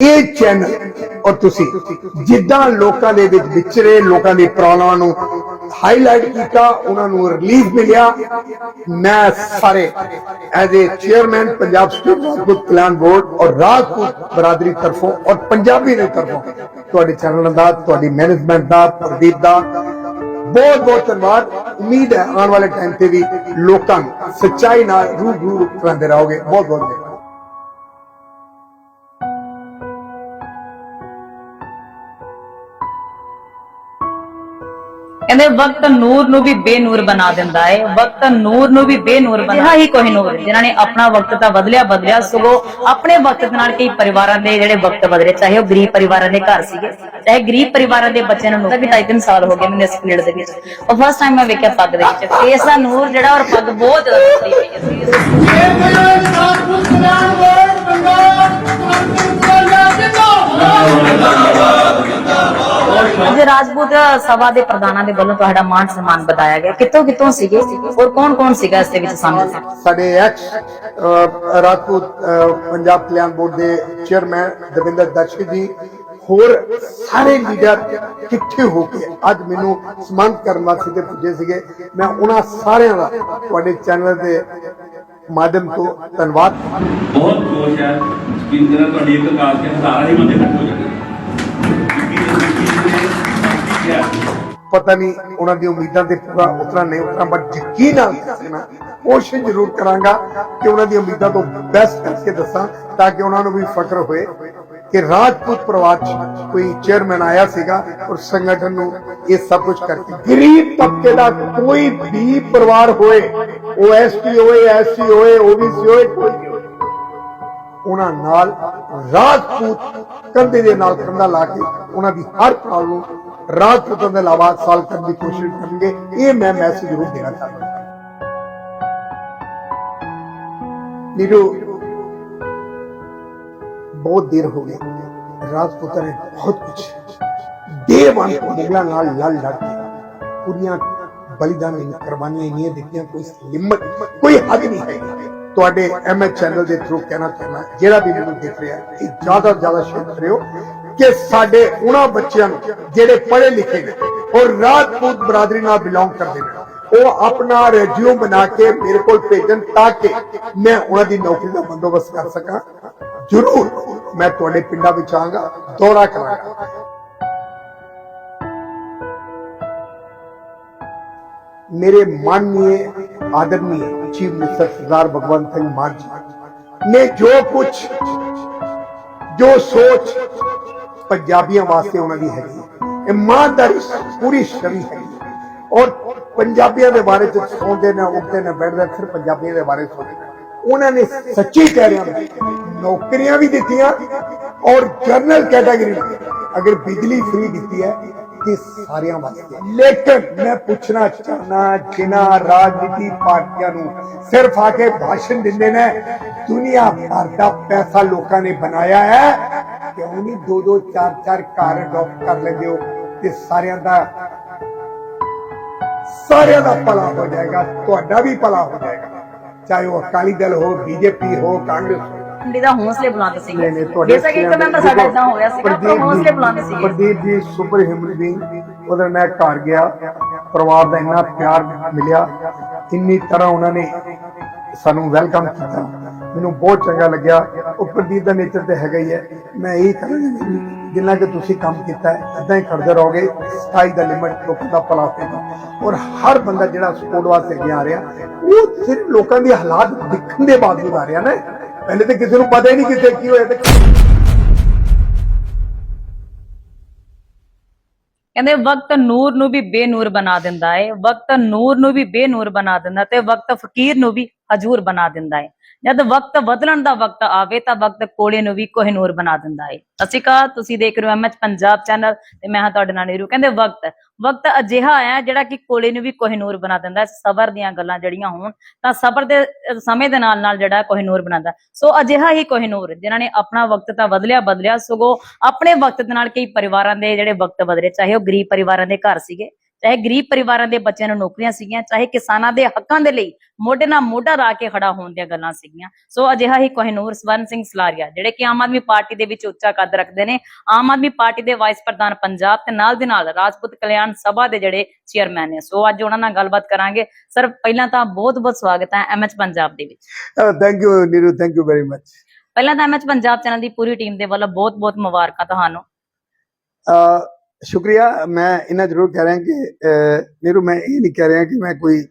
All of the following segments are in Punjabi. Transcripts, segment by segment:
ਇਹ ਚੈਨਲ ਔਰ ਤੁਸੀਂ ਜਿੱਦਾਂ ਲੋਕਾਂ ਦੇ ਵਿੱਚ ਵਿਚਰੇ, ਲੋਕਾਂ ਦੀ ਪ੍ਰੋਬਲਮਾਂ ਨੂੰ ਹਾਈਲਾਈਟ ਕੀਤਾ, ਉਹਨਾਂ ਨੂੰ ਰਿਲੀਫ ਮਿਲਿਆ, ਮੈਂ ਸਾਰੇ as a chairman Punjab state Rajput Kalyan board ਔਰ ਰਾਜਪੂਤ ਬਰਾਦਰੀ ਤਰਫੋਂ ਔਰ ਪੰਜਾਬੀ ਦੇ ਤਰਫੋਂ ਤੁਹਾਡੇ ਚੈਨਲ ਦਾ, ਤੁਹਾਡੀ ਮੈਨੇਜਮੈਂਟ ਦਾ, ਪ੍ਰਦੀਪ ਦਾ ਬਹੁਤ ਬਹੁਤ ਧੰਨਵਾਦ। ਉਮੀਦ ਹੈ ਆਉਣ ਵਾਲੇ ਟਾਈਮ ਤੇ ਵੀ ਲੋਕਾਂ ਨੂੰ ਸੱਚਾਈ ਨਾਲ ਰੂਬਰੂ ਕਰਾਉਂਦੇ ਰਹੋਗੇ। ਬਹੁਤ ਬਹੁਤ ਕਹਿੰਦੇ ਵਕਤ ਨੂਰ ਨੂੰ ਵੀ ਬੇਨੂਰ ਬਣਾ ਦਿੰਦਾ ਹੈ ਵਕਤ ਨੂਰ ਨੂੰ ਵੀ ਬੇਨੂਰ ਬਣਾ ਹੀ ਕੋਈ ਨੂਰ ਜਿਨ੍ਹਾਂ ਨੇ ਆਪਣਾ ਵਕਤ ਤਾਂ ਬਦਲਿਆ ਬਦਲਿਆ ਸਗੋਂ ਆਪਣੇ ਵਕਤ ਦੇ ਨਾਲ ਕਈ ਪਰਿਵਾਰਾਂ ਦੇ ਜਿਹੜੇ ਵਕਤ ਬਦਲੇ ਚਾਹੇ ਉਹ ਗਰੀਬ ਪਰਿਵਾਰਾਂ ਦੇ ਘਰ ਸੀਗੇ ਚਾਹੇ ਗਰੀਬ ਪਰਿਵਾਰਾਂ ਦੇ ਬੱਚਿਆਂ ਨੂੰ ਢਾਈ ਤਿੰਨ ਸਾਲ ਹੋ ਗਏ ਮੈਨੂੰ ਇਸ ਫੀਲਡ ਦੇ ਵਿੱਚ। ਉਹ ਫਸਟ ਟਾਈਮ ਮੈਂ ਵੇਖਿਆ ਪੱਗ ਦੇ ਵਿੱਚ। ਫੇਸ ਦਾ ਨੂਰ ਜਿਹੜਾ ਔਰ ਪੱਗ ਬਹੁਤ ਜ਼ਿਆਦਾ ਤਕੜੀ ਪਈ ਹੈ। ਅੱਜ ਰਾਜਪੂਤ ਸਭਾ ਦੇ ਪ੍ਰਧਾਨਾਂ ਦੇ ਵੱਲੋਂ ਤੁਹਾਡਾ ਮਾਨ ਸਨਮਾਨ ਬਤਾਇਆ ਗਿਆ। ਕਿੱਥੋਂ ਕਿੱਥੋਂ ਸੀਗੇ? ਔਰ ਕੌਣ ਕੌਣ ਸੀਗਾ ਇਸ ਦੇ ਵਿੱਚ ਸ਼ਾਮਿਲ? ਸਾਡੇ ਐਕਸ ਰਾਜਪੂਤ ਪੰਜਾਬ ਕਲਿਆਣ ਬੋਰਡ ਦੇ ਚੇਅਰਮੈਨ ਦਵਿੰਦਰ ਦਰਸ਼ੀ ਜੀ ਹੋਰ ਸਾਰੇ ਲੀਡਰ ਇਕੱਠੇ ਹੋ ਕੇ ਅੱਜ ਮੈਨੂੰ ਸਨਮਾਨਿਤ ਕਰਨ ਵਾਸਤੇ ਤੇ ਪੁੱਜੇ ਸੀਗੇ। ਮੈਂ ਉਹਨਾਂ ਸਾਰਿਆਂ ਦਾ ਤੁਹਾਡੇ ਚੈਨਲ ਦੇ ਮਾਧਿਅਮ ਤੋਂ ਧੰਨਵਾਦ। ਬਹੁਤ ਜੋਸ਼ ਹੈ। ਕਿ ਜਿਹੜਾ ਤੁਹਾਡੀ ਇੱਕ ਕਾਲ ਕੇ ਹਜ਼ਾਰਾਂ ਹੀ ਬੰਦੇ ਇਕੱਠੇ ਹੋ ਜਾਣਗੇ ਪਤਾ ਨਹੀਂ ਉਹਨਾਂ ਦੀ ਉਮੀਦਾਂ ਤੇ ਪੂਰਾ ਉਤਰਾ ਨਹੀਂ ਉਤਰਾ ਬਟ ਯਕੀਨ ਨਾਲ ਸਕਣਾ ਕੋਸ਼ਿਸ਼ ਜ਼ਰੂਰ ਕਰਾਂਗਾ ਕਿ ਉਹਨਾਂ ਦੀ ਉਮੀਦਾਂ ਤੋਂ ਬੈਸਟ ਕਰਕੇ ਦੱਸਾਂ, ਤਾਂ ਕਿ ਉਹਨਾਂ ਨੂੰ ਵੀ ਫਖਰ ਹੋਏ ਕਿ ਰਾਜਪੂਤ ਪਰਿਵਾਰ ਚ ਕੋਈ ਚੇਅਰਮੈਨ ਆਇਆ ਸੀਗਾ ਔਰ ਸੰਗਠਨ ਨੂੰ ਇਹ ਸਭ ਕੁਝ ਕਰਕੇ। ਗਰੀਬ ਤਬਕੇ ਦਾ ਕੋਈ ਵੀ ਪਰਿਵਾਰ ਹੋਏ, ਉਹ ਐਸਟੀ ਹੋਏ ਐਸਸੀ ਹੋਏ ਓਬੀਸੀ ਹੋਏ, ਕੋਈ ਹੋਏ, ਉਹਨਾਂ ਨਾਲ ਰਾਜਪੂਤ ਕੰਧੇ ਦੇ ਨਾਲ ਕੰਧਾ ਲਾ ਕੇ ਉਹਨਾਂ ਦੀ ਹਰ ਪ੍ਰੋਬਲਮ ਰਾਜਪੂਤਾਂ ਦੇ ਇਲਾਵਾ ਸਾਲ ਕਰਨ ਦੀ ਕੋਸ਼ਿਸ਼ ਕਰਨਗੇ, ਇਹ ਮੈਂ ਮੈਸੇਜ ਜ਼ਰੂਰ ਦੇਣਾ ਚਾਹੁੰਦਾ ਨੀਰੂ, ਬਹੁਤ ਦੇਰ ਹੋ ਗਈ। ਰਾਜਪੂਤਾਂ ਨੇ ਬਹੁਤ ਕੁਝ ਦੇਵਾਨ ਮੁਗਲਾਂ ਨਾਲ ਲੜ ਲੜ ਕੇ। ਪੂਰੀਆਂ ਬਲੀਦਾਨ ਦੀਆਂ ਕੁਰਬਾਨੀਆਂ ਇੰਨੀਆਂ ਦਿੱਤੀਆਂ, ਕੋਈ ਲਿਮਟ ਕੋਈ ਹੱਦ ਨਹੀਂ ਹੈ। ਤੁਹਾਡੇ ਐਮਐਚ ਚੈਨਲ ਦੇ ਥਰੂ ਕਹਿਣਾ ਚਾਹੁੰਦਾ ਜਿਹੜਾ ਵੀ ਮੈਨੂੰ ਦੇਖ ਰਿਹਾ, ਇਹ ਜ਼ਿਆਦਾ ਜ਼ਿਆਦਾ ਸ਼ੇਅਰ ਕਰਿਓ। ਕਿ ਸਾਡੇ ਉਹਨਾਂ ਬੱਚਿਆਂ ਨੂੰ ਜਿਹੜੇ ਪੜ੍ਹੇ ਲਿਖੇ ਨੇ ਔਰ ਰਾਜਪੂਤ ਬਰਾਦਰੀ ਨਾਲ ਬਿਲੋਂਗ ਕਰਦੇ ਨੇ ਉਹ ਆਪਣਾ ਰੈਜ਼ਿਊਮ ਬਣਾ ਕੇ ਮੇਰੇ ਕੋਲ ਭੇਜਣ ਤਾਂ ਕਿ ਮੈਂ ਉਹਨਾਂ ਦੀ ਨੌਕਰੀ ਦਾ ਬੰਦੋਬਸਤ ਕਰ ਸਕਾਂ ਜ਼ਰੂਰ ਮੈਂ ਤੁਹਾਡੇ ਪਿੰਡਾਂ ਵਿੱਚ ਆਵਾਂਗਾ ਦੌਰਾ ਕਰਾਂਗਾ मेरे माननीय आदरणीय चीफ मिनिस्टर सरदार भगवंत सिंह मान जी ने जो कुछ ਜੋ ਸੋਚ ਪੰਜਾਬੀਆਂ ਵਾਸਤੇ ਉਹਨਾਂ ਦੀ ਹੈਗੀ ਹੈ। ਇਮਾਨਦਾਰੀ ਪੂਰੀ ਸ਼ਰੀ ਹੈਗੀ ਹੈ। ਔਰ ਪੰਜਾਬੀਆਂ ਦੇ ਬਾਰੇ ਚ ਸੌਂਦੇ ਨੇ ਉੱਠਦੇ ਨੇ ਬੈਠਦੇ ਨੇ, ਸਿਰਫ ਪੰਜਾਬੀਆਂ ਦੇ ਬਾਰੇ ਸੋਚਦੇ ਨੇ। ਉਹਨਾਂ ਨੇ ਸੱਚੀ ਕਹਿ ਰਿਹਾ ਮੈਂ ਨੌਕਰੀਆਂ ਵੀ ਦਿੱਤੀਆਂ ਔਰ ਜਨਰਲ ਕੈਟਾਗਰੀ ਅਗਰ ਬਿਜਲੀ ਫ੍ਰੀ ਦਿੱਤੀ ਹੈ ਤੇ ਸਾਰਿਆਂ ਵਾਸਤੇ ਲੇਕਿਨ ਮੈਂ ਪੁੱਛਣਾ ਚਾਹਨਾ ਜਿਨ੍ਹਾਂ ਰਾਜਨੀਤੀ ਪਾਰਟੀਆਂ ਨੂੰ ਸਿਰਫ ਆ ਕੇ ਭਾਸ਼ਣ ਦਿੰਦੇ ਨੇ ਦੁਨੀਆ ਭਰ ਦਾ ਪੈਸਾ ਲੋਕਾਂ ਨੇ ਬਣਾਇਆ ਹੈ ਕਿਉਂ ਨਹੀਂ? ਦੋ ਦੋ ਚਾਰ ਚਾਰ ਘਰ ਅਡਾਪਟ ਕਰ ਲੈਂਦੇ ਹੋ ਤੇ ਸਾਰਿਆਂ ਦਾ ਸਾਰਿਆਂ ਦਾ ਭਲਾ ਹੋ ਜਾਏਗਾ ਤੁਹਾਡਾ ਵੀ ਭਲਾ ਹੋ ਜਾਏਗਾ। ਚਾਹੇ ਉਹ ਅਕਾਲੀ ਦਲ ਹੋ ਬੀਜੇਪੀ ਹੋ ਕਾਂਗਰਸ ਹੋ। ਦਾ ਹੌਸਲੇ ਬੁਲੰਦ ਸੀ ਨਹੀਂ ਨਹੀਂ ਤੁਹਾਡੇ ਬੇਸ਼ੱਕ ਇੱਕ ਮੈਂਬਰ ਸਾਡਾ ਇਦਾਂ ਹੋਇਆ ਹੌਸਲੇ ਬੁਲੰਦ ਸੀ Pradeep ji super human being ਉਹਦੇ ਮੈਂ ਘਰ ਗਿਆ ਪਰਿਵਾਰ ਦਾ ਇੰਨਾ ਪਿਆਰ ਮਿਲਿਆ ਇੰਨੀ ਤਰ੍ਹਾਂ ਉਹਨਾਂ ਨੇ ਸਾਨੂੰ ਵੈਲਕਮ ਕੀਤਾ। ਮੈਨੂੰ ਬਹੁਤ ਚੰਗਾ ਲੱਗਿਆ। ਉਹ ਪ੍ਰਦੀਪ ਦਾ ਨੇਚਰ ਤੇ ਹੈਗਾ ਹੀ ਹੈ। ਮੈਂ ਇਹੀ ਕਹਾਂਗਾ ਜਿੰਨਾ ਕਿ ਤੁਸੀਂ ਕੰਮ ਕੀਤਾ ਹੈ ਇਦਾਂ ਹੀ ਕਰਦੇ ਰਹੋਗੇ। ਸਕਾਈ ਦਾ ਲਿਮਟ ਲੋਕਾਂ ਦਾ ਭਲਾ ਹੋਵੇਗਾ ਔਰ ਹਰ ਬੰਦਾ ਜਿਹੜਾ ਸਪੋਰਟ ਵਾਸਤੇ ਅੱਗੇ ਆ ਰਿਹਾ, ਉਹ ਸਿਰਫ ਲੋਕਾਂ ਦੇ ਹਾਲਾਤ ਦਿਖਣ ਦੇ ਬਾਵਜੂਦ ਆ ਰਿਹਾ ਨਾ। ਪਹਿਲੇ ਤਾਂ ਕਿਸੇ ਨੂੰ ਪਤਾ ਹੀ ਨਹੀਂ ਕਿਤੇ ਕੀ ਹੋਇਆ ਤੇ ਕਹਿੰਦੇ, ਵਕਤ ਨੂਰ ਨੂੰ ਵੀ ਬੇਨੂਰ ਬਣਾ ਦਿੰਦਾ ਹੈ ਵਕਤ ਨੂਰ ਨੂੰ ਵੀ ਬੇਨੂਰ ਬਣਾ ਦਿੰਦਾ ਤੇ ਵਕਤ ਫਕੀਰ ਨੂੰ ਵੀ ਹਜੂਰ ਬਣਾ ਦਿੰਦਾ ਹੈ ਜਦ ਵਕਤ ਬਦਲਣ ਦਾ ਵਕਤ ਆਵੇ ਤਾਂ ਵਕਤ ਕੋਲੇ ਨੂੰ ਵੀ ਕੋਹਿਨੂਰ ਬਣਾ ਦਿੰਦਾ ਹੈ ਸਤਿ ਸ਼੍ਰੀ ਤੁਸੀਂ ਦੇਖ ਰਹੇ ਹੋ ਐਮਐਚ ਪੰਜਾਬ ਚੈਨਲ ਤੇ ਮੈਂ ਹਾਂ ਤੁਹਾਡੇ ਨਾਲ ਨੀਰੂ। ਕਹਿੰਦੇ ਵਕਤ ਵਕਤ ਅਜਿਹਾ ਆਇਆ ਜਿਹੜਾ ਕਿ ਕੋਲੇ ਨੂੰ ਵੀ ਕੋਹਿਨੂਰ ਬਣਾ ਦਿੰਦਾ ਸਬਰ ਦੀਆਂ ਗੱਲਾਂ ਜਿਹੜੀਆਂ ਹੋਣ ਤਾਂ ਸਬਰ ਦੇ ਸਮੇਂ ਦੇ ਨਾਲ ਨਾਲ ਜਿਹੜਾ ਕੋਹਿਨੂਰ ਬਣਾਉਂਦਾ ਸੋ ਅਜਿਹਾ ਹੀ ਕੋਹਿਨੂਰ ਜਿਨ੍ਹਾਂ ਨੇ ਆਪਣਾ ਵਕਤ ਤਾਂ ਬਦਲਿਆ ਬਦਲਿਆ। ਸਗੋਂ ਆਪਣੇ ਵਕਤ ਦੇ ਨਾਲ ਕਈ ਪਰਿਵਾਰਾਂ ਦੇ ਜਿਹੜੇ ਵਕਤ ਬਦਲੇ, ਚਾਹੇ ਉਹ ਗਰੀਬ ਪਰਿਵਾਰਾਂ ਦੇ ਘਰ ਸੀਗੇ ਚਾਹੇ ਗਰੀਬ ਪਰਿਵਾਰਾਂ ਦੇ ਬੱਚਿਆਂ ਨੂੰ ਨੌਕਰੀਆਂ ਸੀਗੀਆਂ ਚਾਹੇ ਕਿਸਾਨਾਂ ਦੇ ਹੱਕਾਂ ਦੇ ਲਈ ਮੋਢੇ ਨਾਲ ਮੋਢਾ ਰਾ ਕੇ ਖੜਾ ਹੋਣ ਦੀਆਂ ਗੱਲਾਂ ਸੀਗੀਆਂ। ਸੋ ਅਜਿਹਾ ਹੀ ਕੋਹਿਨੂਰ ਸਵਰਨ ਸਿੰਘ ਸਲਾਰੀਆ ਜਿਹੜੇ ਕਿ ਆਮ ਆਦਮੀ ਪਾਰਟੀ ਦੇ ਵਿੱਚ ਉੱਚਾ ਕੱਦ ਰੱਖਦੇ ਨੇ ਆਮ ਆਦਮੀ ਪਾਰਟੀ ਦੇ ਵਾਈਸ ਪ੍ਰਧਾਨ ਪੰਜਾਬ ਤੇ ਨਾਲ ਦੇ ਨਾਲ ਰਾਜਪੂਤ ਕਲਿਆਣ ਸਭਾ ਦੇ ਜਿਹੜੇ ਚੇਅਰਮੈਨ ਨੇ। ਸੋ ਅੱਜ ਉਹਨਾਂ ਨਾਲ ਗੱਲਬਾਤ ਕਰਾਂਗੇ। ਸਰ ਪਹਿਲਾਂ ਤਾਂ ਬਹੁਤ ਬਹੁਤ ਸਵਾਗਤ ਹੈ ਐਮਐਚ ਪੰਜਾਬ ਦੇ ਵਿੱਚ। Thank you Neeru thank you very much ਪਹਿਲਾਂ ਤਾਂ ਐਮਐਚ ਪੰਜਾਬ ਚੈਨਲ ਦੀ ਪੂਰੀ ਟੀਮ ਦੇ ਵੱਲੋਂ ਬਹੁਤ ਬਹੁਤ ਮੁਬਾਰਕਾਂ ਤੁਹਾਨੂੰ। ਸ਼ੁਕਰੀਆ ਮੈਂ ਇਹਨਾਂ ਜ਼ਰੂਰ ਕਹਿ ਰਿਹਾ ਕਿ ਨੀਰੂ ਮੈਂ ਇਹ ਨਹੀਂ ਕਹਿ ਰਿਹਾ ਕਿ ਮੈਂ ਕੋਈ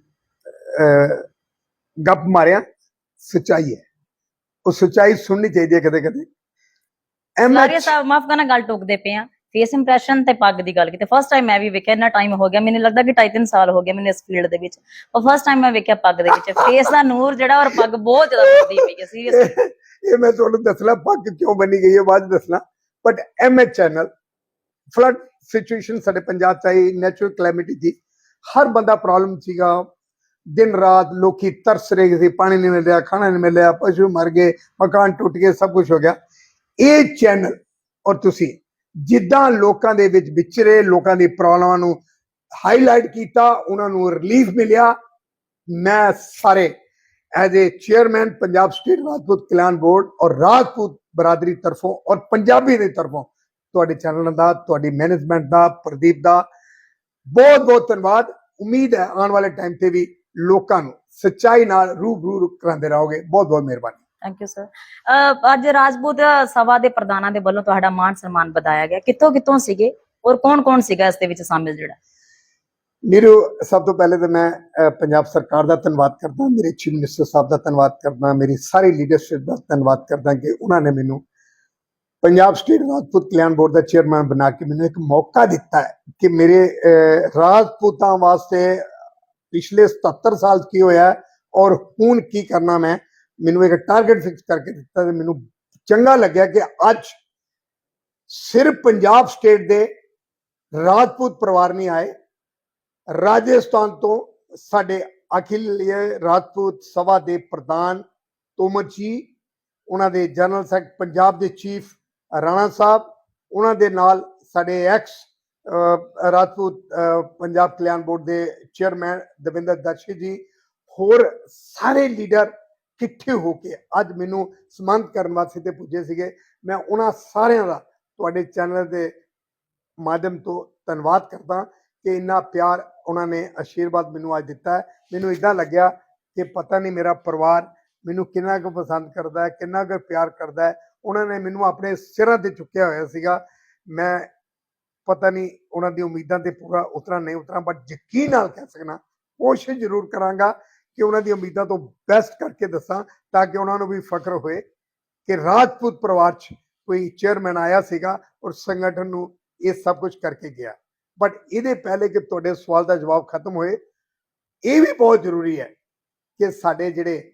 ਗੱਪ ਮਾਰਿਆ। ਸੱਚਾਈ ਹੈ। ਉਹ ਸੱਚਾਈ ਸੁਣਨੀ ਚਾਹੀਦੀ ਹੈ ਕਦੇ ਕਦੇ ਐਮਐਚ ਸਾਹਿਬ ਮਾਫ ਕਰਨਾ ਗੱਲ ਟੋਕਦੇ ਪਏ ਆ। ਫੇਸ ਇੰਪ੍ਰੈਸ਼ਨ ਤੇ ਪੱਗ ਦੀ ਗੱਲ ਕੀਤੀ। ਫਸਟ ਟਾਈਮ ਮੈਂ ਵੀ ਵੇਖਿਆ ਇੰਨਾ ਟਾਈਮ ਹੋ ਗਿਆ। ਮੈਨੂੰ ਲੱਗਦਾ ਕਿ 2.5 ਸਾਲ ਹੋ ਗਏ ਮੈਨੂੰ ਇਸ ਫੀਲਡ ਦੇ ਵਿੱਚ। ਪਰ ਫਸਟ ਟਾਈਮ ਮੈਂ ਵੇਖਿਆ ਪੱਗ ਦੇ ਵਿੱਚ। ਫੇਸ ਦਾ ਨੂਰ ਜਿਹੜਾ ਔਰ ਪੱਗ ਬਹੁਤ ਜ਼ਿਆਦਾ ਵੱਧਦੀ ਪਈ ਹੈ ਸੀਰੀਅਸਲੀ ਇਹ ਮੈਂ ਤੁਹਾਨੂੰ ਦੱਸਣਾ ਪੱਗ ਕਿਉਂ ਬਣੀ ਗਈ ਹੈ ਬਾਅਦ ਦੱਸਣਾ। But MH channel flood situation ਸਾਡੇ ਪੰਜਾਬ ਚ ਆਈ ਨੈਚੁਰਲ ਕਲੈਮਿਟੀ ਦੀ। ਹਰ ਬੰਦਾ ਪ੍ਰੋਬਲਮ ਸੀਗਾ। ਦਿਨ ਰਾਤ ਲੋਕੀ ਤਰਸ ਰਹੇ ਸੀ, ਪਾਣੀ ਨਹੀਂ ਮਿਲ ਖਾਣਾ ਨਹੀਂ ਮਿਲ ਪਸ਼ੂ ਮਰ ਗਏ, ਮਕਾਨ ਟੁੱਟ ਗਏ, ਸਭ ਕੁਝ ਹੋ ਗਿਆ। ਇਹ ਚੈਨਲ ਔਰ ਤੁਸੀਂ ਜਿੱਦਾਂ ਲੋਕਾਂ ਦੇ ਵਿੱਚ ਵਿਚਰੇ ਲੋਕਾਂ ਦੀ ਪ੍ਰੋਬਲਮਾਂ ਨੂੰ ਹਾਈਲਾਈਟ ਕੀਤਾ, ਉਹਨਾਂ ਨੂੰ ਰਿਲੀਫ ਮਿਲਿਆ। ਮੈਂ ਸਾਰੇ as a chairman Punjab state Rajput Kalyan board ਔਰ ਰਾਜਪੂਤ ਬਰਾਦਰੀ ਤਰਫੋਂ ਔਰ ਪੰਜਾਬੀ ਦੇ ਤਰਫੋਂ ਤੁਹਾਡੇ ਚੈਨਲ ਦਾ ਤੁਹਾਡੀ ਮੈਨੇਜਮੈਂਟ ਦਾ ਪ੍ਰਦੀਪ ਦਾ ਬਹੁਤ ਬਹੁਤ ਧੰਨਵਾਦ। ਉਮੀਦ ਹੈ ਆਉਣ ਵਾਲੇ ਟਾਈਮ ਤੇ ਵੀ ਲੋਕਾਂ ਨੂੰ ਸੱਚਾਈ ਨਾਲ ਰੂਬਰੂ ਕਰਾਉਂਦੇ ਰਹੋਗੇ। ਬਹੁਤ ਬਹੁਤ ਮਿਹਰਬਾਨੀ। ਥੈਂਕ ਯੂ ਸਰ ਅੱਜ ਰਾਜਪੂਤ ਸਭਾ ਦੇ ਪ੍ਰਧਾਨਾਂ ਦੇ ਵੱਲੋਂ ਤੁਹਾਡਾ ਮਾਨ ਸਨਮਾਨ ਵਧਾਇਆ ਗਿਆ। ਕਿੱਥੋਂ ਕਿੱਥੋਂ ਸੀਗੇ ਔਰ ਕੌਣ ਕੌਣ ਸੀਗਾ ਇਸ ਦੇ ਵਿੱਚ ਸ਼ਾਮਿਲ ਜਿਹੜਾ? ਨੀਰੂ ਸਭ ਤੋਂ ਪਹਿਲੇ ਤਾਂ ਮੈਂ ਪੰਜਾਬ ਸਰਕਾਰ ਦਾ ਧੰਨਵਾਦ ਕਰਦਾ ਮੇਰੇ ਚੀਫ ਮਿਨਿਸਟਰ ਸਾਹਿਬ ਦਾ ਧੰਨਵਾਦ ਕਰਦਾ ਮੇਰੀ ਸਾਰੀ ਲੀਡਰਸ਼ਿਪ ਦਾ ਧੰਨਵਾਦ ਕਰਦਾ ਕਿ ਉਹਨਾਂ ਨੇ ਮੈਨੂੰ ਪੰਜਾਬ ਸਟੇਟ ਰਾਜਪੂਤ ਕਲਿਆਣ ਬੋਰਡ ਦਾ ਚੇਅਰਮੈਨ ਬਣਾ ਕੇ ਮੈਨੂੰ ਇੱਕ ਮੌਕਾ ਦਿੱਤਾ ਹੈ ਕਿ ਮੇਰੇ ਰਾਜਪੂਤਾਂ ਵਾਸਤੇ ਪਿਛਲੇ 77 ਸਾਲ ਕੀ ਹੋਇਆ ਔਰ ਹੁਣ ਕੀ ਕਰਨਾ ਮੈਂ, ਮੈਨੂੰ ਇੱਕ ਟਾਰਗੇਟ ਫਿਕਸ ਕਰਕੇ ਦਿੱਤਾ ਤੇ ਮੈਨੂੰ ਚੰਗਾ ਲੱਗਿਆ ਕਿ ਅੱਜ ਸਿਰਫ ਪੰਜਾਬ ਸਟੇਟ ਦੇ ਰਾਜਪੂਤ ਪਰਿਵਾਰ ਨਹੀਂ ਆਏ। ਰਾਜਸਥਾਨ ਤੋਂ ਸਾਡੇ ਅਖਿਲ ਰਾਜਪੂਤ ਸਭਾ ਦੇ ਪ੍ਰਧਾਨ ਤੋਮਰ ਜੀ, ਉਹਨਾਂ ਦੇ ਜਨਰਲ ਸੈਕਟਰੀ ਪੰਜਾਬ ਦੇ ਚੀਫ ਰਾਣਾ ਸਾਹਿਬ, ਉਹਨਾਂ ਦੇ ਨਾਲ ਸਾਡੇ ਐਕਸ ਰਾਜਪੂਤ ਪੰਜਾਬ ਕਲਿਆਣ ਬੋਰਡ ਦੇ ਚੇਅਰਮੈਨ ਦਵਿੰਦਰ ਦਰਸ਼ੀ ਜੀ, ਹੋਰ ਸਾਰੇ ਲੀਡਰ ਇਕੱਠੇ ਹੋ ਕੇ ਅੱਜ ਮੈਨੂੰ ਸਨਮਾਨਿਤ ਕਰਨ ਵਾਸਤੇ ਤੇ ਪੁੱਜੇ ਸੀਗੇ। ਮੈਂ ਉਹਨਾਂ ਸਾਰਿਆਂ ਦਾ ਤੁਹਾਡੇ ਚੈਨਲ ਦੇ ਮਾਧਿਅਮ ਤੋਂ ਧੰਨਵਾਦ ਕਰਦਾ ਕਿ ਇੰਨਾ ਪਿਆਰ ਉਹਨਾਂ ਨੇ ਆਸ਼ੀਰਵਾਦ ਮੈਨੂੰ ਅੱਜ ਦਿੱਤਾ ਹੈ। ਮੈਨੂੰ ਇਦਾਂ ਲੱਗਿਆ ਕਿ ਪਤਾ ਨਹੀਂ ਮੇਰਾ ਪਰਿਵਾਰ ਮੈਨੂੰ ਕਿੰਨਾ ਕੁ ਪਸੰਦ ਕਰਦਾ ਹੈ, ਕਿੰਨਾ ਕੁ ਪਿਆਰ ਕਰਦਾ ਹੈ। ਉਹਨਾਂ ਨੇ ਮੈਨੂੰ ਆਪਣੇ ਸਿਰਾਂ ਤੇ ਚੁੱਕਿਆ ਹੋਇਆ ਸੀਗਾ। ਮੈਂ ਪਤਾ ਨਹੀਂ ਉਹਨਾਂ ਦੀ ਉਮੀਦਾਂ ਤੇ ਪੂਰਾ ਉਤਰਾ ਨਹੀਂ ਉਤਰਾ ਬਟ ਯਕੀਨ ਨਾਲ ਕਹਿ ਸਕਣਾ ਕੋਸ਼ਿਸ਼ ਜ਼ਰੂਰ ਕਰਾਂਗਾ ਕਿ ਉਹਨਾਂ ਦੀ ਉਮੀਦਾਂ ਤੋਂ ਬੈਸਟ ਕਰਕੇ ਦੱਸਾਂ ਤਾਂ ਕਿ ਉਹਨਾਂ ਨੂੰ ਵੀ ਫਖਰ ਹੋਏ ਕਿ ਰਾਜਪੂਤ ਪਰਿਵਾਰ 'ਚ ਕੋਈ ਚੇਅਰਮੈਨ ਆਇਆ ਸੀਗਾ ਔਰ ਸੰਗਠਨ ਨੂੰ ਇਹ ਸਭ ਕੁਝ ਕਰਕੇ ਗਿਆ। ਬਟ ਇਹਦੇ ਪਹਿਲੇ ਕਿ ਤੁਹਾਡੇ ਸਵਾਲ ਦਾ ਜਵਾਬ ਖਤਮ ਹੋਏ, ਇਹ ਵੀ ਬਹੁਤ ਜ਼ਰੂਰੀ ਹੈ ਕਿ ਸਾਡੇ ਜਿਹੜੇ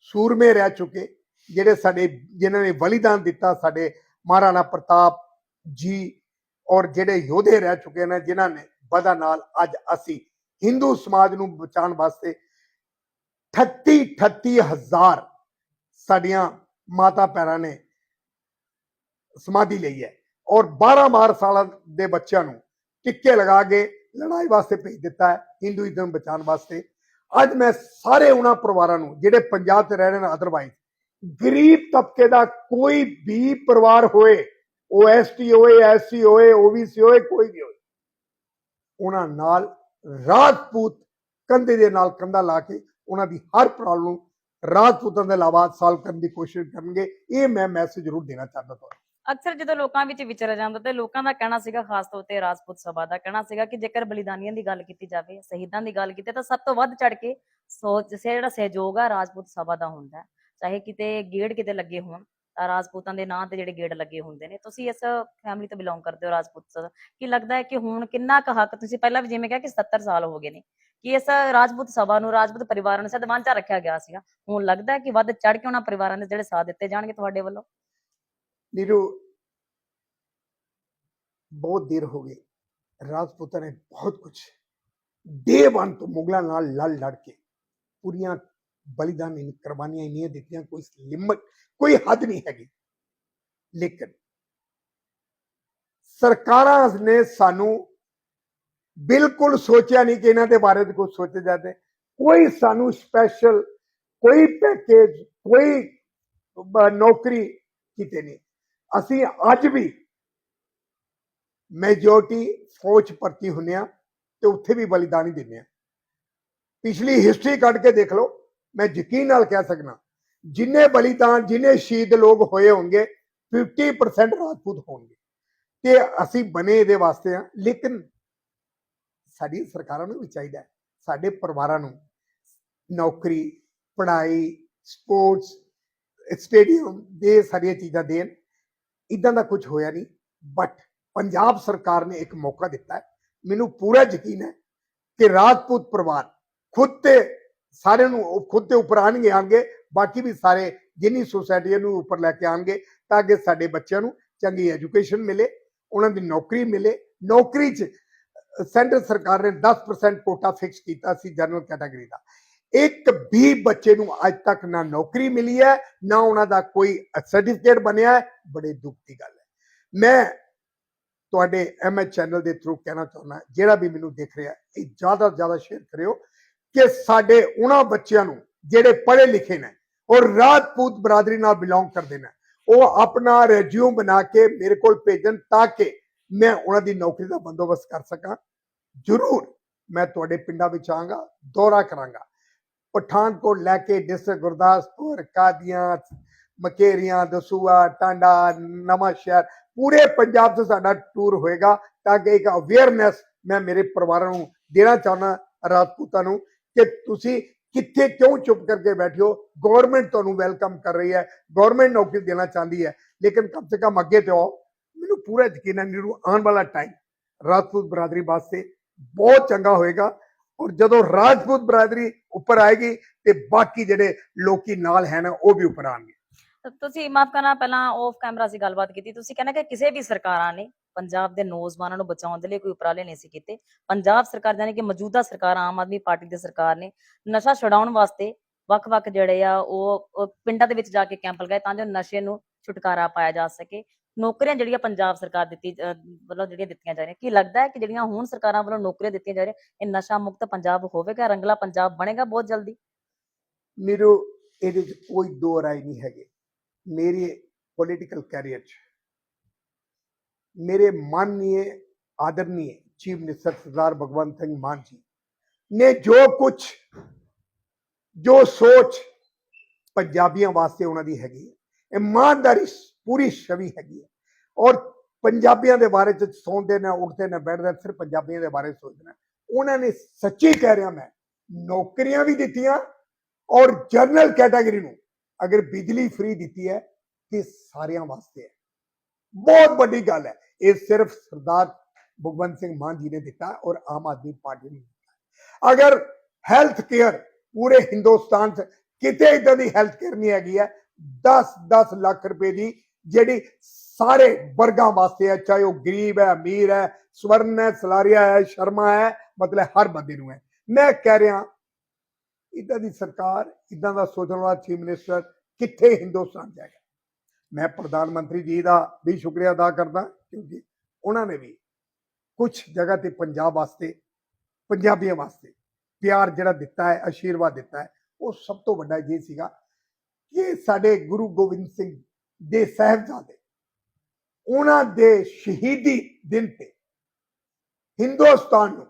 ਸੂਰਮੇ ਰਹਿ ਚੁੱਕੇ ਜਿਹੜੇ ਸਾਡੇ, ਜਿਨ੍ਹਾਂ ਨੇ ਬਲੀਦਾਨ ਦਿੱਤਾ ਸਾਡੇ ਮਹਾਰਾਣਾ ਪ੍ਰਤਾਪ ਜੀ ਔਰ ਜਿਹੜੇ ਯੋਧੇ ਰਹਿ ਚੁੱਕੇ ਨੇ, ਜਿਨ੍ਹਾਂ ਨੇ ਬਦਾ ਨਾਲ ਅੱਜ ਅਸੀਂ ਹਿੰਦੂ ਸਮਾਜ ਨੂੰ ਬਚਾਉਣ ਵਾਸਤੇ 38 38 ਹਜ਼ਾਰ ਸਾਡੀਆਂ ਮਾਤਾ ਪੈਰਾਂ ਨੇ ਸਮਾਧੀ ਲਈ ਹੈ ਔਰ 12 12 ਸਾਲਾਂ ਦੇ ਬੱਚਿਆਂ ਨੂੰ ਟਿੱਕੇ ਲਗਾ ਕੇ ਲੜਾਈ ਵਾਸਤੇ ਭੇਜ ਦਿੱਤਾ ਹੈ, ਹਿੰਦੂਇਜ਼ਮ ਬਚਾਉਣ ਵਾਸਤੇ। ਅੱਜ ਮੈਂ ਸਾਰੇ ਉਹਨਾਂ ਪਰਿਵਾਰਾਂ ਨੂੰ, ਜਿਹੜੇ ਪੰਜਾਬ 'ਚ ਰਹਿ ਰਹੇ ਨੇ ਅਦਰਵਾਈਜ਼ ਗਰੀਬ ਤਬਕੇ ਦਾ ਕੋਈ ਵੀ ਪਰਿਵਾਰ ਹੋਏ ਉਹ ਐਸਟੀ ਹੋਏ ਐਸਸੀ ਹੋਏ ਓਬੀਸੀ ਹੋਏ, ਕੋਈ ਵੀ ਹੋਏ, ਉਹਨਾਂ ਨਾਲ ਰਾਜਪੂਤ ਕੰਧੇ ਦੇ ਨਾਲ ਕੰਧਾ ਲਾ ਕੇ ਉਹਨਾਂ ਦੀ ਹਰ ਪ੍ਰੋਬਲਮ ਨੂੰ ਰਾਜਪੂਤਾਂ ਦੇ ਇਲਾਵਾ ਸਾਲਵ ਕਰਨ ਦੀ ਕੋਸ਼ਿਸ਼ ਕਰਨਗੇ। ਇਹ ਮੈਂ ਮੈਸੇਜ ਜ਼ਰੂਰ ਦੇਣਾ ਚਾਹੁੰਦਾ ਤੁਹਾਨੂੰ। ਅਕਸਰ ਜਦੋਂ ਲੋਕਾਂ ਵਿੱਚ ਵਿਚਰਿਆ ਜਾਂਦਾ ਤੇ ਲੋਕਾਂ ਦਾ ਕਹਿਣਾ ਸੀਗਾ, ਖਾਸ ਤੌਰ ਤੇ ਰਾਜਪੂਤ ਸਭਾ ਦਾ ਕਹਿਣਾ ਸੀਗਾ ਕਿ ਜੇਕਰ ਬਲੀਦਾਨੀਆਂ ਦੀ ਗੱਲ ਕੀਤੀ ਜਾਵੇ ਸ਼ਹੀਦਾਂ ਦੀ ਗੱਲ ਕੀਤੀ, ਤਾਂ ਸਭ ਤੋਂ ਵੱਧ ਚੜ ਕੇ ਸੋਚ, ਜਿਹੜਾ ਸਹਿਯੋਗ ਆ ਰਾਜਪੂਤ ਸਭਾ ਦਾ ਹੁੰਦਾ। ਚਾਹੇ ਕਿਤੇ ਗੇੜ ਕਿਤੇ ਲੱਗੇ ਹੋਣ ਰਾਜਪੂਤਾਂ ਦੇ ਨਾਂ ਤੇ ਜਿਹੜੇ ਗੇੜ ਲੱਗੇ ਹੁੰਦੇ ਨੇ। ਤੁਸੀਂ ਇਸ ਫੈਮਿਲੀ ਤੋਂ ਬਿਲੋਂਗ ਕਰਦੇ ਹੋ ਰਾਜਪੂਤ ਕੀ ਲੱਗਦਾ ਹੈ ਕਿ ਹੁਣ ਕਿੰਨਾ ਕੁ ਹੱਕ, ਤੁਸੀਂ ਪਹਿਲਾਂ ਵੀ ਜਿਵੇਂ ਕਿਹਾ ਕਿ 70 ਸਾਲ ਹੋ ਗਏ ਨੇ, ਕਿ ਇਸ ਰਾਜਪੂਤ ਸਭਾ ਨੂੰ, ਰਾਜਪੂਤ ਪਰਿਵਾਰਾਂ ਨੂੰ ਸਦ ਰੱਖਿਆ ਗਿਆ ਸੀਗਾ। ਹੁਣ ਲੱਗਦਾ ਹੈ ਕਿ ਵੱਧ ਚੜ ਕੇ ਉਹਨਾਂ ਪਰਿਵਾਰਾਂ ਦੇ ਜਿਹੜੇ ਸਾਥ ਦਿੱਤੇ ਜਾਣਗੇ ਤੁਹਾਡੇ ਵੱਲੋਂ? ਨੀਰੂ, ਬਹੁਤ ਦੇਰ ਹੋ ਗਈ। ਰਾਜਪੂਤਾਂ ਨੇ ਬਹੁਤ ਕੁਝ ਡੇ ਵਨ ਤੋਂ ਮੁਗਲਾਂ ਨਾਲ ਲੜ ਲੜ ਕੇ, ਪੂਰੀਆਂ ਬਲੀਦਾਨ ਇੰਨੀ ਕੁਰਬਾਨੀਆਂ ਇੰਨੀਆਂ ਦਿੱਤੀਆਂ, ਕੋਈ ਲਿਮਟ, ਕੋਈ ਹੱਦ ਨਹੀਂ ਹੈਗੀ। ਲੇਕਿਨ ਸਰਕਾਰਾਂ ਨੇ ਸਾਨੂੰ ਬਿਲਕੁਲ ਸੋਚਿਆ ਨਹੀਂ ਕਿ ਇਹਨਾਂ ਦੇ ਬਾਰੇ ਕੁਝ ਸੋਚਿਆ ਜਾਵੇ। ਕੋਈ ਸਾਨੂੰ ਸਪੈਸ਼ਲ ਕੋਈ ਪੈਕੇਜ ਕੋਈ ਨੌਕਰੀ ਕਿਤੇ ਨਹੀਂ। ਅਸੀਂ ਅੱਜ ਵੀ ਮੈਜੋਰਟੀ ਫੌਜ ਭਰਤੀ ਹੁੰਨੇ ਆ ਤੇ ਉੱਥੇ ਵੀ ਬਲੀਦਾਨ ਹੀ ਦਿੰਦੇ ਆ ਪਿਛਲੀ ਹਿਸਟਰੀ ਕੱਢ ਕੇ ਦੇਖ ਲਓ। ਮੈਂ ਯਕੀਨ ਨਾਲ ਕਹਿ ਸਕਦਾ, ਜਿੰਨੇ ਬਲੀਦਾਨ, ਜਿੰਨੇ ਸ਼ਹੀਦ ਲੋਕ ਹੋਏ ਹੋਣਗੇ 50% ਰਾਜਪੂਤ ਹੋਣਗੇ। ਤੇ ਅਸੀਂ ਬਨੇ ਇਹਦੇ ਵਾਸਤੇ ਆ ਲੇਕਿਨ ਸਾਡੀ ਸਰਕਾਰਾਂ ਨੂੰ ਵੀ ਚਾਹੀਦਾ ਸਾਡੇ ਪਰਿਵਾਰਾਂ ਨੂੰ ਨੌਕਰੀ, ਪੜ੍ਹਾਈ ਸਪੋਰਟਸ ਸਟੇਡੀਅਮ ਦੇ ਸਾਰੀਆਂ ਚੀਜ਼ਾਂ ਦੇਣ ਇਦਾਂ ਦਾ ਕੁਝ ਹੋਇਆ ਨਹੀਂ ਬਟ ਪੰਜਾਬ ਸਰਕਾਰ ਨੇ ਇੱਕ ਮੌਕਾ ਦਿੱਤਾ ਮੈਨੂੰ ਪੂਰਾ ਯਕੀਨ ਹੈ ਕਿ ਰਾਜਪੂਤ ਪਰਿਵਾਰ ਖੁਦ ਤੇ ਸਾਰਿਆਂ ਨੂੰ ਉਹ ਖੁਦ ਤੇ ਉੱਪਰ ਆਣਗੇ ਆਣਗੇ ਬਾਕੀ ਵੀ ਸਾਰੇ ਜਿੰਨੀ ਸੋਸਾਇਟੀ ਨੂੰ ਉੱਪਰ ਲੈ ਕੇ ਆਣਗੇ ਤਾਂ ਕਿ ਸਾਡੇ ਬੱਚਿਆਂ ਨੂੰ ਚੰਗੀ ਐਜੂਕੇਸ਼ਨ ਮਿਲੇ, ਉਹਨਾਂ ਦੀ ਨੌਕਰੀ ਮਿਲੇ। ਨੌਕਰੀ 'ਚ, ਸੈਂਟਰ ਸਰਕਾਰ ਨੇ 10% ਕੋਟਾ ਫਿਕਸ ਕੀਤਾ ਸੀ ਜਨਰਲ ਕੈਟਾਗਰੀ ਦਾ। ਇੱਕ ਵੀ ਬੱਚੇ ਨੂੰ ਅੱਜ ਤੱਕ ਨਾ ਨੌਕਰੀ ਮਿਲੀ ਹੈ, ਨਾ ਉਹਨਾਂ ਦਾ ਕੋਈ ਸਰਟੀਫਿਕੇਟ ਬਣਿਆ ਹੈ। ਬੜੇ ਦੁੱਖ ਦੀ ਗੱਲ ਹੈ। ਮੈਂ ਤੁਹਾਡੇ ਐਮਐਚ ਚੈਨਲ ਦੇ ਥਰੂ ਕਹਿਣਾ ਚਾਹੁੰਦਾ, ਜਿਹੜਾ ਵੀ ਮੈਨੂੰ ਦੇਖ ਰਿਹਾ, ਇਹ ਜ਼ਿਆਦਾ ਤੋਂ ਜ਼ਿਆਦਾ ਸ਼ੇਅਰ ਕਰਿਓ। ਕਿ ਸਾਡੇ ਉਹਨਾਂ ਬੱਚਿਆਂ ਨੂੰ ਜਿਹੜੇ ਪੜ੍ਹੇ ਲਿਖੇ ਨੇ ਔਰ ਰਾਜਪੂਤ ਬਰਾਦਰੀ ਨਾਲ ਬਿਲੋਂਗ ਕਰਦੇ ਨੇ, ਉਹ ਆਪਣਾ ਰੈਜ਼ਿਊਮ ਬਣਾ ਕੇ ਮੇਰੇ ਕੋਲ ਭੇਜਣ ਤਾਂ ਕਿ ਮੈਂ ਉਹਨਾਂ ਦੀ ਨੌਕਰੀ ਦਾ ਬੰਦੋਬਸਤ ਕਰ ਸਕਾਂ। ਜ਼ਰੂਰ ਮੈਂ ਤੁਹਾਡੇ ਪਿੰਡਾਂ ਵਿੱਚ ਆਵਾਂਗਾ, ਦੌਰਾ ਕਰਾਂਗਾ। ਪਠਾਨਕੋਟ ਲੈ ਕੇ ਡਿਸਟ੍ਰਿਕਟ ਗੁਰਦਾਸਪੁਰ, ਕਾਦੀਆਂ, ਮਕੇਰੀਆਂ, ਦਸੂਆ, ਟਾਂਡਾ, ਨਵਾਂ ਸ਼ਹਿਰ, ਪੂਰੇ ਪੰਜਾਬ 'ਚ ਸਾਡਾ ਟੂਰ ਹੋਏਗਾ ਤਾਂ ਕਿ ਇੱਕ ਅਵੇਅਰਨੈਸ ਮੈਂ ਮੇਰੇ ਪਰਿਵਾਰਾਂ ਨੂੰ ਦੇਣਾ ਚਾਹੁੰਦਾ, ਰਾਜਪੂਤਾਂ ਨੂੰ ਕਿ ਤੁਸੀਂ ਕਿੱਥੇ ਕਿਉਂ ਚੁੱਪ ਕਰਕੇ ਬੈਠੇ ਹੋ? ਗਵਰਨਮੈਂਟ ਤੁਹਾਨੂੰ ਵੈਲਕਮ ਕਰ ਰਹੀ ਹੈ। ਗਵਰਨਮੈਂਟ ਨੌਕਰੀ ਦੇਣਾ ਚਾਹੁੰਦੀ ਹੈ। ਲੇਕਿਨ ਕਮ ਸੇ ਕਮ ਅੱਗੇ ਤੇ ਆਓ। ਮੈਨੂੰ ਪੂਰਾ ਯਕੀਨ ਹੈ, ਨਿਰੂ, ਆਉਣ ਵਾਲਾ ਟਾਈਮ ਰਾਜਪੂਤ ਬਰਾਦਰੀ ਵਾਸਤੇ ਬਹੁਤ ਚੰਗਾ ਹੋਏਗਾ। ਔਰ ਜਦੋਂ ਰਾਜਪੂਤ ਬਰਾਦਰੀ ਉੱਪਰ ਆਏਗੀ ਤੇ ਬਾਕੀ ਜਿਹੜੇ ਲੋਕੀ ਨਾਲ ਹਨ ਉਹ ਵੀ ਉੱਪਰ ਆਣਗੇ ਤੁਸੀਂ ਮਾਫ ਕਰਨਾ, ਪਹਿਲਾਂ ਆਫ ਕੈਮਰਾ ਸੀ ਗੱਲਬਾਤ ਕੀਤੀ। ਤੁਸੀਂ ਕਹਿੰਦੇ ਕਿ ਕਿਸੇ ਵੀ ਸਰਕਾਰਾਂ ਨੇ ਪੰਜਾਬ ਦੇ ਨੌਜਵਾਨਾਂ ਨੂੰ ਬਚਾਉਣ ਦੇ ਲਈ ਕੋਈ ਉਪਰਾਲੇ ਨਹੀਂ ਸੀ ਕੀਤੇ। ਪੰਜਾਬ ਸਰਕਾਰ ਯਾਨੀ ਕਿ ਮੌਜੂਦਾ ਸਰਕਾਰ, ਆਮ ਆਦਮੀ ਪਾਰਟੀ ਦੀ ਸਰਕਾਰ ਨੇ ਨਸ਼ਾ ਛਡਾਉਣ ਵਾਸਤੇ ਵੱਖ-ਵੱਖ ਜਿਹੜੇ ਆ ਉਹ ਪਿੰਡਾਂ ਦੇ ਵਿੱਚ ਜਾ ਕੇ ਕੈਂਪ ਲਗਾਏ ਤਾਂ ਜੋ ਨਸ਼ੇ ਨੂੰ ਛੁਟਕਾਰਾ ਪਾਇਆ ਜਾ ਸਕੇ। ਨੌਕਰੀਆਂ ਜਿਹੜੀਆਂ ਪੰਜਾਬ ਸਰਕਾਰ ਦਿੱਤੀ ਵੱਲੋਂ ਜਿਹੜੀਆਂ ਦਿੱਤੀਆਂ ਜਾ ਰਹੀਆਂ, ਕੀ ਲੱਗਦਾ ਹੈ ਕਿ ਜਿਹੜੀਆਂ ਹੁਣ ਸਰਕਾਰਾਂ ਵੱਲੋਂ ਨੌਕਰੀਆਂ ਦਿੱਤੀਆਂ ਜਾ ਰਹੀਆਂ, ਇਹ ਨਸ਼ਾ ਮੁਕਤ ਪੰਜਾਬ ਹੋਵੇਗਾ, ਰੰਗਲਾ ਪੰਜਾਬ ਬਣੇਗਾ ਬਹੁਤ ਜਲਦੀ? ਨਿਰੂ ਇਹਦੇ 'ਚ ਕੋਈ ਦੋ ਰਾਏ ਨਹੀਂ ਹੈਗੇ। ਮੇਰੇ ਪੋਲੀਟੀਕਲ ਕੈਰੀਅਰ 'ਚ ਮੇਰੇ ਮਾਨਨੀय ਆਦਰਨੀय ਚੀਫ ਮਿਨਿਸਟਰ ਸਰਦਾਰ ਭਗਵੰਤ ਸਿੰਘ ਮਾਨ ਜੀ ਨੇ ਜੋ ਕੁਝ ਜੋ ਸੋਚ ਪੰਜਾਬੀਆਂ ਵਾਸਤੇ ਉਹਨਾਂ ਦੀ ਹੈਗੀ ਹੈ ਇਮਾਨਦਾਰੀ ਸ- ਪੂਰੀ ਛਵੀ ਹੈਗੀ ਹੈ ਔਰ ਪੰਜਾਬੀਆਂ ਦੇ ਬਾਰੇ ਚ ਸੌਂਦੇ ਨੇ ਉੱਠਦੇ ਨੇ ਬੈਠਦੇ ਨੇ ਸਿਰਫ ਪੰਜਾਬੀਆਂ ਦੇ ਬਾਰੇ ਸੋਚਦੇ ਨੇ ਉਹਨਾਂ ਨੇ ਸੱਚੀ ਕਹਿ ਰਿਹਾ ਮੈਂ ਨੌਕਰੀਆਂ ਵੀ ਦਿੱਤੀਆਂ ਔਰ ਜਨਰਲ ਕੈਟਾਗਰੀ ਨੂੰ ਅਗਰ ਬਿਜਲੀ ਫ੍ਰੀ ਦਿੱਤੀ ਹੈ ਤੇ ਸਾਰਿਆਂ ਵਾਸਤੇ ਹੈ ਬਹੁਤ ਵੱਡੀ ਗੱਲ ਹੈ ਇਹ ਸਿਰਫ ਸਰਦਾਰ ਭਗਵੰਤ ਸਿੰਘ ਮਾਨ ਜੀ ਨੇ ਦਿੱਤਾ ਔਰ ਆਮ ਆਦਮੀ ਪਾਰਟੀ ਨੇ ਦਿੱਤਾ। ਅਗਰ ਹੈਲਥ ਕੇਅਰ ਪੂਰੇ ਹਿੰਦੁਸਤਾਨ 'ਚ ਕਿਤੇ ਇਦਾਂ ਦੀ ਹੈਲਥ ਕੇਅਰ ਨਹੀਂ ਹੈਗੀ ਹੈ 10 10 ਲੱਖ ਰੁਪਏ ਦੀ ਜਿਹੜੀ ਸਾਰੇ ਵਰਗਾਂ ਵਾਸਤੇ ਹੈ, ਚਾਹੇ ਉਹ ਗਰੀਬ ਹੈ, ਅਮੀਰ ਹੈ, ਸਵਰਨ ਹੈ, ਸਲਾਰੀਆ ਹੈ, ਸ਼ਰਮਾ ਹੈ, ਮਤਲਬ ਹਰ ਬੰਦੇ ਨੂੰ ਹੈ। ਮੈਂ ਕਹਿ ਰਿਹਾ, ਇਦਾਂ ਦੀ ਸਰਕਾਰ, ਇਦਾਂ ਦਾ ਸੋਚਣ ਵਾਲਾ ਚੀਫ ਮਿਨਿਸਟਰ ਕਿੱਥੇ ਹਿੰਦੁਸਤਾਨ ਜਾਏਗਾ ਮੈਂ ਪ੍ਰਧਾਨ ਮੰਤਰੀ ਜੀ ਦਾ ਵੀ ਸ਼ੁਕਰੀਆ ਅਦਾ ਕਰਦਾ, ਕਿਉਂਕਿ ਉਹਨਾਂ ਨੇ ਵੀ ਕੁਝ ਜਗ੍ਹਾ ਤੇ ਪੰਜਾਬ ਵਾਸਤੇ, ਪੰਜਾਬੀਆਂ ਵਾਸਤੇ ਪਿਆਰ ਜਿਹੜਾ ਦਿੱਤਾ ਹੈ, ਆਸ਼ੀਰਵਾਦ ਦਿੱਤਾ ਹੈ, ਉਹ ਸਭ ਤੋਂ ਵੱਡਾ ਇਹ ਸੀਗਾ ਕਿ ਸਾਡੇ ਗੁਰੂ ਗੋਬਿੰਦ ਸਿੰਘ ਦੇ ਸਾਹਿਬਜ਼ਾਦੇ, ਉਹਨਾਂ ਦੇ ਸ਼ਹੀਦੀ ਦਿਨ ਤੇ ਹਿੰਦੁਸਤਾਨ ਨੂੰ